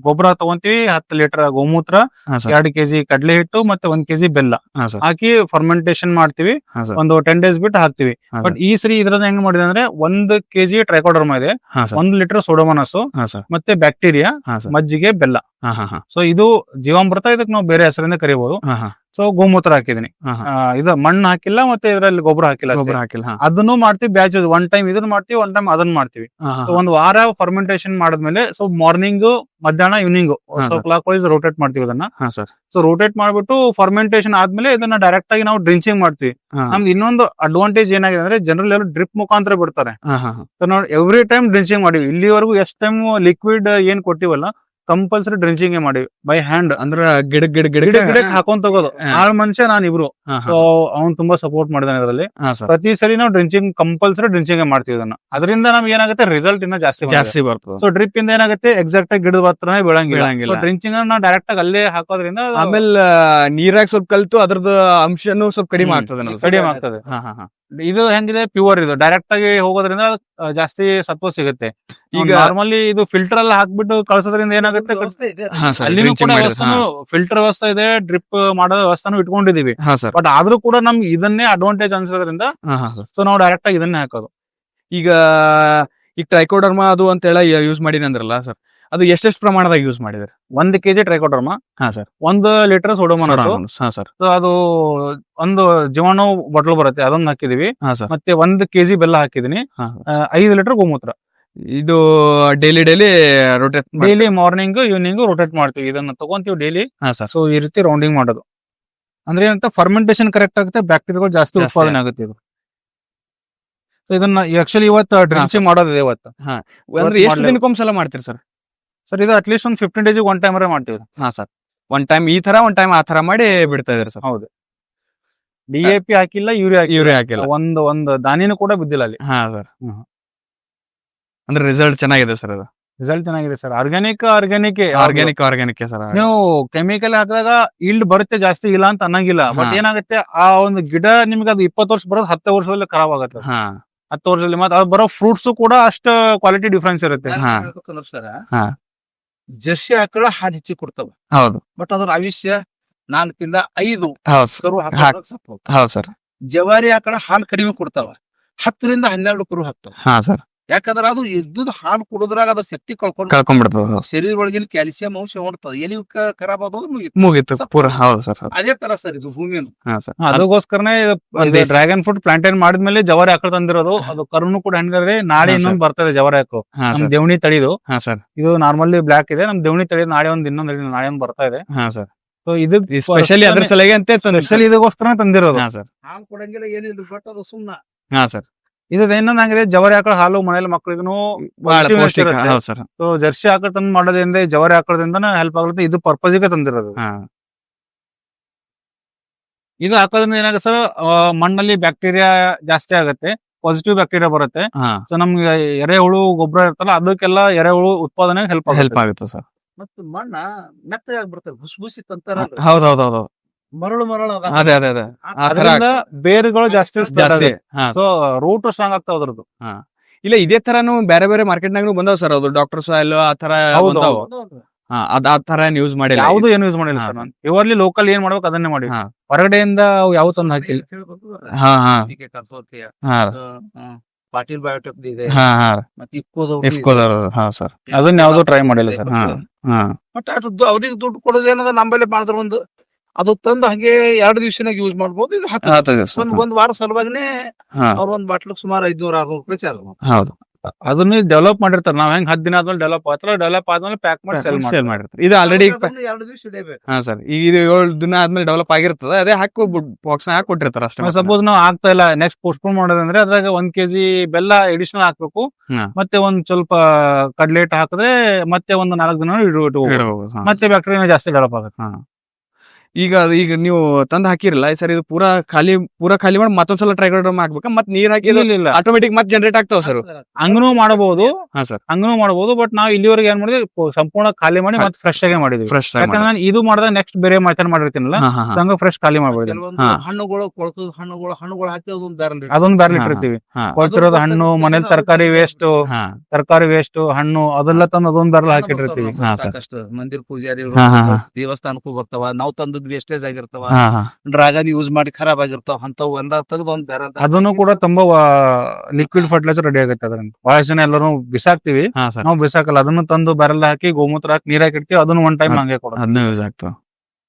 ಗೊಬ್ಬರ ತಗೊಂತೀವಿ ಹತ್ತು ಲೀಟರ್ ಗೋಮೂತ್ರ ಎರಡು ಕೆಜಿ ಕಡಲೆ ಹಿಟ್ಟು ಮತ್ತೆ ಒಂದ್ ಕೆಜಿ ಬೆಲ್ಲ ಹಾಕಿ ಫರ್ಮೆಂಟೇಶನ್ ಮಾಡ್ತೀವಿ. ಒಂದು ಟೆನ್ ಡೇಸ್ ಬಿಟ್ಟು ಹಾಕ್ತಿವಿ. ಬಟ್ ಈ ಸರಿ ಇದ್ರದ ಹೆಂಗ್ ಮಾಡಿದೆ ಅಂದ್ರೆ ಒಂದ್ ಕೆಜಿ ಟ್ರೈಕೋಡರ್ಮ ಇದೆ. ಒಂದ್ ಲೀಟರ್ ಸೋಡೋಮನಸು ಮತ್ತೆ ಬ್ಯಾಕ್ಟೀರಿಯಾ ಮಜ್ಜಿಗೆ ಬೆಲ್ಲ. ಸೊ ಇದು ಜೀವಾಮೃತ ಇದಕ್ಕೆ ನಾವು ಬೇರೆ ಹೆಸರಿಂದ ಕರಿಬಹುದು ಸೊ ಗೋಮೂತ್ರ ಹಾಕಿದೀನಿ ಇದು ಮಣ್ಣು ಹಾಕಿಲ್ಲ ಮತ್ತೆ ಇದ್ರಲ್ಲಿ ಗೊಬ್ಬರ ಹಾಕಿಲ್ಲ ಗೊಬ್ಬರ ಹಾಕಿಲ್ಲ ಅದನ್ನು ಮಾಡ್ತೀವಿ ಬ್ಯಾಚ್ ಒನ್ ಟೈಮ್ ಇದನ್ನ ಮಾಡ್ತೀವಿ ಒನ್ ಟೈಮ್ ಅದನ್ನ ಮಾಡ್ತೀವಿ. ಒಂದು ವಾರ ಫರ್ಮೆಂಟೇಶನ್ ಮಾಡಿದ್ಮೇಲೆ ಸೊ ಮಾರ್ನಿಂಗ್ ಮಧ್ಯಾಹ್ನ ಈವ್ನಿಂಗ್ ಹಾ, ಸೊ ಕ್ಲಾಕ್ ವೈಸ್ ರೋಟೇಟ್ ಮಾಡ್ತೀವಿ ಅದನ್ನ ಸೊ ರೋಟೇಟ್ ಮಾಡ್ಬಿಟ್ಟು ಫರ್ಮೆಂಟೇಶನ್ ಆದ್ಮೇಲೆ ಇದನ್ನ ಡೈರೆಕ್ಟ್ ಆಗಿ ನಾವು ಡ್ರಿಂಚಿಂಗ್ ಮಾಡ್ತೀವಿ. ನಮ್ದು ಇನ್ನೊಂದು ಅಡ್ವಾಂಟೇಜ್ ಏನಾಗಿದೆ ಅಂದ್ರೆ ಜನರಲ್ ಎಲ್ಲ ಡ್ರಿಪ್ ಮುಖಾಂತರ ಬಿಡ್ತಾರೆ. ಎವ್ರಿ ಟೈಮ್ ಡ್ರಿಂಚಿಂಗ್ ಮಾಡಿವಿ ಇಲ್ಲಿವರೆಗೂ ಎಷ್ಟು ಟೈಮ್ ಲಿಕ್ವಿಡ್ ಏನ್ ಕೊಟ್ಟಿವಲ್ಲ ಕಂಪಲ್ಸರಿ ಡ್ರಿಂಚಿಂಗ್ ಮಾಡಿವಿ. ಬೈ ಹ್ಯಾಂಡ್ ಅಂದ್ರ ಗಿಡ ಗಿಡ ಗಿಡ ಗಿಡ ಗಿಡಕ್ಕೆ ಹಾಕೊಂಡ್ ತಗೋದು. ಆಳ್ ಮನುಷ್ಯ ನಾನ್ ಇಬ್ರು. ಸೊ ಅವ್ನ್ ತುಂಬಾ ಸಪೋರ್ಟ್ ಮಾಡಿದಾನೆ ಅದರಲ್ಲಿ ಪ್ರತಿ ಸರಿ ನಾವು ಡ್ರಿಂಚಿಂಗ್ ಕಂಪಲ್ಸರಿ ಡ್ರಿಂಚಿಂಗ್ ಮಾಡ್ತೀವಿ ಅದನ್ನ ಅದರಿಂದ ನಮ್ಗೆ ಏನಾಗುತ್ತೆ? ರಿಸಲ್ಟ್ ಇನ್ನ ಜಾಸ್ತಿ. ಜಾಸ್ತಿ ಬರ್ತದೆ. ಸೊ ಡ್ರಿಪ್ ಇಂದ ಏನಾಗುತ್ತೆ? ಎಕ್ಸಾಕ್ಟ್ ಆಗಿ ಗಿಡದ ಹತ್ರನೇ ಬೀಳಂಗಿಲ್ಲ. ಡ್ರಿಂಚಿಂಗ್ ನಾವು ಡೈರೆಕ್ಟ್ ಆಗಿ ಅಲ್ಲೇ ಹಾಕೋದ್ರಿಂದ ಆಮೇಲೆ ನೀರಾಗ ಸ್ವಲ್ಪ ಕಲ್ತು ಅದ್ರದ್ದು ಅಂಶನು ಸ್ವಲ್ಪ ಕಡಿಮೆ. ಆಗ್ತದೆ ಕಡಿಮೆ ಆಗ್ತದೆ. ಹಾ ಹಾ ಹಾ. ಇದು ಹೆಂಗಿದೆ? ಪ್ಯೂರ್ ಇದು. ಡೈರೆಕ್ಟ್ ಆಗಿ ಹೋಗೋದ್ರಿಂದ ಜಾಸ್ತಿ ಸತ್ವ ಸಿಗುತ್ತೆ. ಈಗ ನಾರ್ಮಲಿ ಇದು ಫಿಲ್ಟರ್ ಎಲ್ಲ ಹಾಕ್ಬಿಟ್ಟು ಕಳ್ಸೋದ್ರಿಂದ ಏನಾಗುತ್ತೆ? ಅಲ್ಲಿನೂ ಕೂಡ ಫಿಲ್ಟರ್ ವ್ಯವಸ್ಥೆ ಇದೆ ಡ್ರಿಪ್ ಮಾಡೋ ವ್ಯವಸ್ಥೆನೂ ಇಟ್ಕೊಂಡಿದೀವಿ. ಬಟ್ ಆದ್ರೂ ಕೂಡ ನಮ್ಗೆ ಇದನ್ನೇ ಅಡ್ವಾಂಟೇಜ್ ಅನ್ಸೋದ್ರಿಂದ ಸೊ ನಾವು ಡೈರೆಕ್ಟ್ ಆಗಿ ಇದನ್ನೇ ಹಾಕೋದು. ಈಗ ಈಗ ಟ್ರೈಕೋಡರ್ಮಾ ಅದು ಅಂತ ಹೇಳಿ ಯೂಸ್ ಮಾಡಿನಿ ಅಂದ್ರಲ್ಲ ಸರ್. ಅದು ಎಷ್ಟೆಷ್ಟು ಪ್ರಮಾಣದಾಗ ಯೂಸ್ ಮಾಡಿದ್ರೆ? ಒಂದ್ ಕೆಜಿ ಟ್ರೈಕೋಡರ್ಮ? ಹಾ ಸರ್. ಒಂದು ಲೀಟರ್ ಸೋಡೋಮನಸ್? ಹಾ ಸರ್. ಅದು ಒಂದು ಜೀವಾಣು ಬಾಟ್ಲ್ ಬರುತ್ತೆ ಅದನ್ನ ಹಾಕಿದೀವಿ. ಹಾ ಸರ್. ಮತ್ತೆ ಒಂದ್ ಕೆಜಿ ಬೆಲ್ಲ ಹಾಕಿದೀನಿ. ಐದು ಲೀಟರ್ ಗೋಮೂತ್ರ. ಇದು daily daily rotate daily morning evening rotate ಮಾಡ್ತೀವಿ. ಇದನ್ನ ತಗೊಂತೀವಿ ಡೈಲಿ ಹಾ ಸರ್. ಸೊ ಈ ರೀತಿ ರೌಂಡಿಂಗ್ ಮಾಡೋದು. ಅಂದ್ರೆ ಏನಂತ ಫರ್ಮೆಂಟೇಶನ್ ಕರೆಕ್ಟ್ ಆಗುತ್ತೆ ಬ್ಯಾಕ್ಟೀರಿಯಾಗಳು ಜಾಸ್ತಿ ಉತ್ಪಾದನೆ ಆಗುತ್ತೆ ಇದು. ಸೊ ಇದನ್ನ ಆಕ್ಚುಲಿ ಇವತ್ತು ಡ್ರಿಂಚಿಂಗ್ ಮಾಡೋದಿದೆ ಇವತ್ತು. ಅಂದ್ರೆ ಎಷ್ಟು ದಿನಕ್ಕೊಮ್ಮೆ ಸಲ ಮಾಡ್ತೀರಿ ಸರ್? ಸರ್ ಇದು ಅಟ್ಲೀಸ್ಟ್ ಒಂದು ಫಿಫ್ಟೀನ್ ಡೇಸ್ ಒನ್ ಟೈಮ್ ಮಾಡ್ತೀವಿ ಹಾ ಸರ್ ಒನ್ ಟೈಮ್ ಈ ತರ ಒನ್ ಟೈಮ್ ಆ ತರ ಮಾಡಿ ಬಿಡ್ತಾ ಇದ್ರಿ ಸರ್ ಹೌದು. ಡಿ ಎ ಪಿ ಹಾಕಿಲ್ಲ ಯೂರಿಯಾ ಹಾಕಿಲ್ಲ. ಇವ್ರೇ ಹಾಕಿಲ್ಲ. ಒಂದು ಒಂದು ದಾನಿನೂ ಕೂಡ ಬಿದ್ದಿಲ್ಲ ಅಲ್ಲಿ. ಹಾ ಸರ್. ಅಂದ್ರೆ ರಿಸಲ್ಟ್ ಚೆನ್ನಾಗಿದೆ ಸರ್ ಅದು. ರಿಸಲ್ಟ್ ಚೆನ್ನಾಗಿದೆ sir organic organic organic organic sir ನೀವು ಕೆಮಿಕಲ್ ಹಾಕಿದಾಗ ಇಲ್ಡ್ ಬರುತ್ತೆ ಜಾಸ್ತಿ ಇಲ್ಲ ಅಂತ ಅನ್ನಂಗಿಲ್ಲ. ಬಟ್. ಏನಾಗುತ್ತೆ ಆ ಒಂದು ಗಿಡ ನಿಮ್ಗೆ ಅದು ಇಪ್ಪತ್ತು ವರ್ಷ ಬರೋದು ಹತ್ತು ವರ್ಷದಲ್ಲಿ ಖರಾಬ್ ಆಗುತ್ತೆ. ಹಾ. ಹತ್ತು ವರ್ಷದಲ್ಲಿ ಮತ್ತೆ ಅದು ಬರೋ ಫ್ರೂಟ್ಸ್ ಕೂಡ ಅಷ್ಟು ಕ್ವಾಲಿಟಿ ಡಿಫ್ರೆನ್ಸ್ ಇರುತ್ತೆ. ಹಾ. ಸರ್ ಹಾ. ಜರ್ಸಿ ಆಕಳ ಹಾಲು ಹೆಚ್ಚಿ ಕೊಡ್ತಾವ. ಹೌದು. ಬಟ್ ಅದ್ರ ಆಯುಷ್ಯ ನಾಲ್ಕಿಂದ ಐದು ಹೌದು ಸರ್. ಕರು ಹಾಕ್- ಹೌದು ಸರ್. ಜವಾರಿ ಆಕಳ ಹಾಲು ಕಡಿಮೆ ಕೊಡ್ತಾವ. ಹತ್ತರಿಂದ ಹನ್ನೆರಡು ಕರು ಹಾಕ್ತಾವ. ಹಾ ಸರ್. ಯಾಕಂದ್ರ ಅದು ಇದ್ದು ಹಾಲು ಕುಡಿದ್ರಾಗ ಅದ್ರ ಶಕ್ತಿ ಕಳ್ಕೊಂಡು ಕಳ್ಕೊಂಡ್ಬಿಡ್ತದ. ಶರೀರ ಒಳಗಿನ ಕ್ಯಾಲ್ಸಿಯಂ ಅಂಶ ಹೊಡ್ತದ ಎಲ್ಲಿ ಖರಾಬ್ ಆದೋದು ಮುಗಿತು. ಮುಗೀತು ಪೂರ ಹೌದು ಸರ್ ಅದೇ ತರ ಸರ್ ಇದು ಭೂಮಿಯನ್ನು ಸರ್. ಅದಕ್ಕೋಸ್ಕರನೇ ಡ್ರ್ಯಾಗನ್ ಫ್ರೂಟ್ ಪ್ಲಾಂಟೇನ್ ಮಾಡಿದ್ಮೇಲೆ ಜವಾರಿ ಹಾಕಲ್ ತಂದಿರೋದು. ಅದು ಕರುನು ಕೂಡ ಹೆಂಗಿದೆ ನಾಳೆ ಇನ್ನೊಂದು ಬರ್ತದೆ ಜವಾರಿ ಹಾಕು ನಮ್ ದೇವಣಿ ತಳಿದು. ಹಾ ಸರ್. ಇದು ನಾರ್ಮಲಿ ಬ್ಲಾಕ್ ಇದೆ. ನಮ್ ದೇವಣಿ ತಳಿ ನಾಳೆ ಒಂದ್ ಇನ್ನೊಂದ್ ತಳಿ ನಾಳೆ ಒಂದ್ ಬರ್ತಾ ಇದೆ. ಹಾ ಸರ್. ಸೊ ಇದು ಸ್ಪೆಷಲಿ ಅದ್ರ ಸಲಗೆ ಅಂತ ಸ್ಪೆಷಲಿ ಇದಕ್ಕೋಸ್ಕರ ತಂದಿರೋದು. ಹಾ ಸರ್. ಹಾಲು ಕೊಡಂಗಿಲ್ಲ ಏನಿಲ್ಲ ಬಟ್ ಅದು ಸುಮ್ನ. ಹಾ ಸರ್. ಇದು ಇನ್ನೊಂದ್ ಹಂಗಿದೆ ಜವಾರಿ ಆಕಳ ಹಾಲು ಮನೇಲಿ. ಹೌದು ಸರ್. ಸೊ ಜರ್ಸಿ ಆಕಳ ತಂದ್ ಮಾಡೋದ್ರಿಂದ ಜವಾರಿ ಆಕಳದಿಂದ ಹೆಲ್ಪ್ ಆಗುತ್ತೆ. ಇದು ಪರ್ಪಸ್ಗೆ ತಂದಿರೋದು. ಹಾ. ಇದು ಹಾಕೋದ್ರಿಂದ ಏನಾಗುತ್ತೆ ಸರ್? ಮಣ್ಣಲ್ಲಿ ಬ್ಯಾಕ್ಟೀರಿಯಾ ಜಾಸ್ತಿ ಆಗುತ್ತೆ. ಪಾಸಿಟಿವ್ ಬ್ಯಾಕ್ಟೀರಿಯಾ ಬರುತ್ತೆ. ಸೊ ನಮ್ಗೆ ಎರೆಹುಳು ಗೊಬ್ಬರ ಇರ್ತಲ್ಲ ಅದಕ್ಕೆಲ್ಲ ಎರೆಹುಳು ಉತ್ಪಾದನೆ ಹೆಲ್ಪ್ ಹೆಲ್ಪ್ ಆಗುತ್ತೆ. ಸರ್. ಮತ್ತು ಮಣ್ಣ ಮೆತ್ತಗಾಗಿ ಬರ್ತದೆ. ಬುಸಿ ತಂತಾರ ಹೌದೌದೌದು ಹೌದು ಹೌದು. ಮರಳು ಮರಳು ಅದ. ಅದೇ ಅದೇ ಅದೇ. ಆ ತರ ಅದರಿಂದ ಬೇರುಗಳು ಜಾಸ್ತಿ ಜಾಸ್ತಿ ಹಾ. ಸೊ ರೂಟ್ ಸ್ಟ್ರಾಂಗ್ ಆಗ್ತಾವ ಅದ್ರದ್ದು. ಇಲ್ಲ ಇದೇ ತರಾನು ಬೇರೆ ಬೇರೆ ಮಾರ್ಕೆಟ್ ನಾಗೂ ಬಂದಾವ ಸರ್ ಅದು. ಡಾಕ್ಟರ್ ಸಾಯಿಲ್ ಆ ತರ ಹೌದು, ಬಂದಾವ. ಹೌದು. ಹಾ ಅದ್ ಆ ತರ ಯೂಸ್ ಮಾಡಿಲ್ಲ. ಯಾವ್ದು ಏನು ಯೂಸ್ ಮಾಡಿಲ್ಲ ಹಾ. ಸರ್ ನಾನು. ಇವರ್ಲಿ ಲೋಕಲ್ ಏನ್ ಮಾಡ್ಬೇಕು ಅದನ್ನೇ ಮಾಡಿ. ಹಾ. ಹೊರಗಡೆಯಿಂದ ಅವು ಯಾವ ತಂದು ಹಾಕಿಲ್ಲ. ಹಾ ಹಾ. ಅದಕ್ಕೆ ಕನ್ಸೋರ್ಟಿಯ, ಹಾ. ಅದು, ಹ್ಮ್, ಪಾಟೀಲ್ ಬಯೋಟೆಕ್ ಇದೆ. ಹಾ ಹಾ. ಮತ್ತೆ ಇಫ್ಕೋದ ಇಫ್ಕೋದವ್ರು ಹಾ ಸರ್ ಅದನ್ನ ಯಾವ್ದು ಟ್ರೈ ಮಾಡಿಲ್ಲ ಸರ್ ಹಾ ಹಾ. ಬಟ್ ಅಷ್ಟು ಅವ್ರಿಗೆ ದುಡ್ಡು ಕೊಡೋದೇನದ ಏನದ ನಮ್ಮಲ್ಲಿ ಮಾಡಿದ್ರ ಒಂದು. ಅದು ತಂದ ಹಂಗೆ ಎರಡು ದಿವಸನಾಗ ಯೂಸ್ ಮಾಡ್ಬೋದು ಇದು ಹತ್ತು ಒಂದ್ ಒಂದ್ ವಾರ ಸಲುವಾಗಿನೇ ಹಾ. ಅವ್ರ ಒಂದ್ ಬಾಟ್ಲಿಗೆ ಸುಮಾರು ಐದ್ನೂರ ಆರ್ನೂರು ರೂಪಾಯಿ ಚಾರ್ಜ್ ಮಾಡ್ತಾರೆ. ಹೌದು. ಅದನ್ನ ಡೆವಲಪ್ ಮಾಡಿರ್ತಾರೆ ನಾವ್ ಹೆಂಗ್ ಹತ್ತು ದಿನ ಆದ್ಮೇಲೆ ಡೆವಲಪ್ ಆತರ ಡೆವಲಪ್ ಆದ್ಮೇಲೆ ಪ್ಯಾಕ್ ಮಾಡಿ ಸೆಲ್ ಸೇಲ್ ಮಾಡಿರ್ತಾರೆ. ಇದು ಆಲ್ರೆಡಿ ಎರಡು ದಿವಸ ಇಡಬೇಕು. ಹಾ ಸರ್. ಈಗ ಇದು ಏಳು ದಿನ ಆದ್ಮೇಲೆ ಡೆವಲಪ್ ಆಗಿರ್ತದೆ ಅದೇ ಹಾಕಿ ಬಾಕ್ಸ್ ಹಾಕಿ ಕೊಟ್ಟಿರ್ತಾರೆ ಅಷ್ಟೇ ಸಪೋಸ್ ನಾವು ಆಗ್ತಾ ಇಲ್ಲ ನೆಕ್ಸ್ಟ್ ಪೋಸ್ಟ್ಪೋನ್ ಮಾಡೋದಂದ್ರೆ ಅದ್ರಾಗ ಒಂದ್ ಕೆಜಿ ಬೆಲ್ಲ ಎಡಿಷನಲ್ ಹಾಕ್ಬೇಕು. ಮತ್ತೆ ಒಂದ್ ಸ್ವಲ್ಪ ಕಡ್ಲೆಟ್ ಹಾಕಿದ್ರೆ ಮತ್ತೆ ಒಂದ್ ನಾಲ್ಕು ದಿನ ಇಡಬಹುದು ಮತ್ತೆ ಬ್ಯಾಕ್ಟೀರಿಯಾ ಜಾಸ್ತಿ ಡೆವಲಪ್ ಆಗುತ್ತೆ. ಈಗ ಅದು ಈಗ ನೀವು ತಂದ ಹಾಕಿರಲ್ಲ ಸರ್ ಇದು ಪೂರಾ ಖಾಲಿ ಪೂರಾ ಖಾಲಿ ಮಾಡಿ ಮತ್ತೊಂದ್ಸಲ ಟ್ರೈ ಮಾಡ್ಬೇಕಾ ಮತ್ ನೀರ್ ಹಾಕಿ ಇಲ್ಲ ಇಲ್ಲ. ಆಟೋಮೆಟಿಕ್ ಮತ್ ಜನರೇಟ್ ಆಗ್ತಾವ ಸರ್ ಹಂಗನೂ ಮಾಡಬಹುದು ಹಾ ಸರ್ ಹಂಗನೂ ಮಾಡಬಹುದು ಬಟ್ ನಾವು ಇಲ್ಲಿವರೆಗೆ ಏನ್ ಮಾಡಿದ್ವಿ ಸಂಪೂರ್ಣ ಖಾಲಿ ಮಾಡಿ ಮತ್ತೆ ಫ್ರೆಶ್ ಆಗಿ ಮಾಡಿದ್ವಿ. ಫ್ರೆಶ್ ಯಾಕಂದ್ರೆ ನಾನು ಇದು ಮಾಡಿದಾಗ ನೆಕ್ಸ್ಟ್ ಬೇರೆ ಮಾಡ್ತಾನೆ ಮಾಡಿರ್ತೀನಲ್ಲ ಹಂಗ ಫ್ರೆಶ್ ಖಾಲಿ ಮಾಡ್ಬಿಡ್ತೀನಿ ಹಣ್ಣುಗಳು ಕೊಳತು ಹಣ್ಣುಗಳು ಹಣ್ಣುಗಳು ಹಾಕಿ ಅದೊಂದು ಬ್ಯಾರಲ್ ಅದೊಂದ್ ಬ್ಯಾರಲ್ ಹಾ, ಇಟ್ಟಿರ್ತೀವಿ. ಕೊಳ್ತಿರೋದು ಹಣ್ಣು ಮನೇಲಿ ತರಕಾರಿ ವೇಸ್ಟ್ ತರಕಾರಿ ವೇಸ್ಟ್ ಹಣ್ಣು ಅದೆಲ್ಲ ತಂದು ಅದೊಂದು ಬ್ಯಾರಲ್ ಹಾಕಿಟ್ಟಿರ್ತೀವಿ. ಮಂದಿರ ಪೂಜಾರಿ. ದೇವಸ್ಥಾನಕ್ಕೂ ಬರ್ತಾವ ನಾವು ತಂದದ್ ವೇಸ್ಟೇಜ್ ಆಗಿರ್ತಾವ. ಹಾ ಹಾ. ಡ್ರಾಗನ್ ಯೂಸ್ ಮಾಡಿ ಖರಾಬ್ ಆಗಿರ್ತಾವ. ಅಂತವ್ ಎಲ್ಲ ತೆಗೆದು ಒಂದ್ ಬೇರೆ ಅದನ್ನು ಕೂಡ ತುಂಬಾ ಲಿಕ್ವಿಡ್ ಫರ್ಟಿಲೈಸರ್ ರೆಡಿ ಆಗುತ್ತೆ ಅದ್ರಿಂದ ಬಹಳಷ್ಟು ಜನ ಎಲ್ಲರೂ ಬಿಸಾಕ್ತಿವಿ. ಹಾ ಸರ್. ನಾವು ಬಿಸಾಕಲ್ಲ. ಅದನ್ನು ತಂದು ಬರಲ್ಲ ಹಾಕಿ ಗೋಮೂತ್ರ ಹಾಕಿ ನೀರ್ ಹಾಕಿರ್ತೀವಿ ಅದನ್ನು ಒನ್ ಟೈಮ್ ಹಂಗೆ ಕೊಡೋದು. ಅದನ್ನ ಯೂಸ್ ಆಗ್ತಾವ.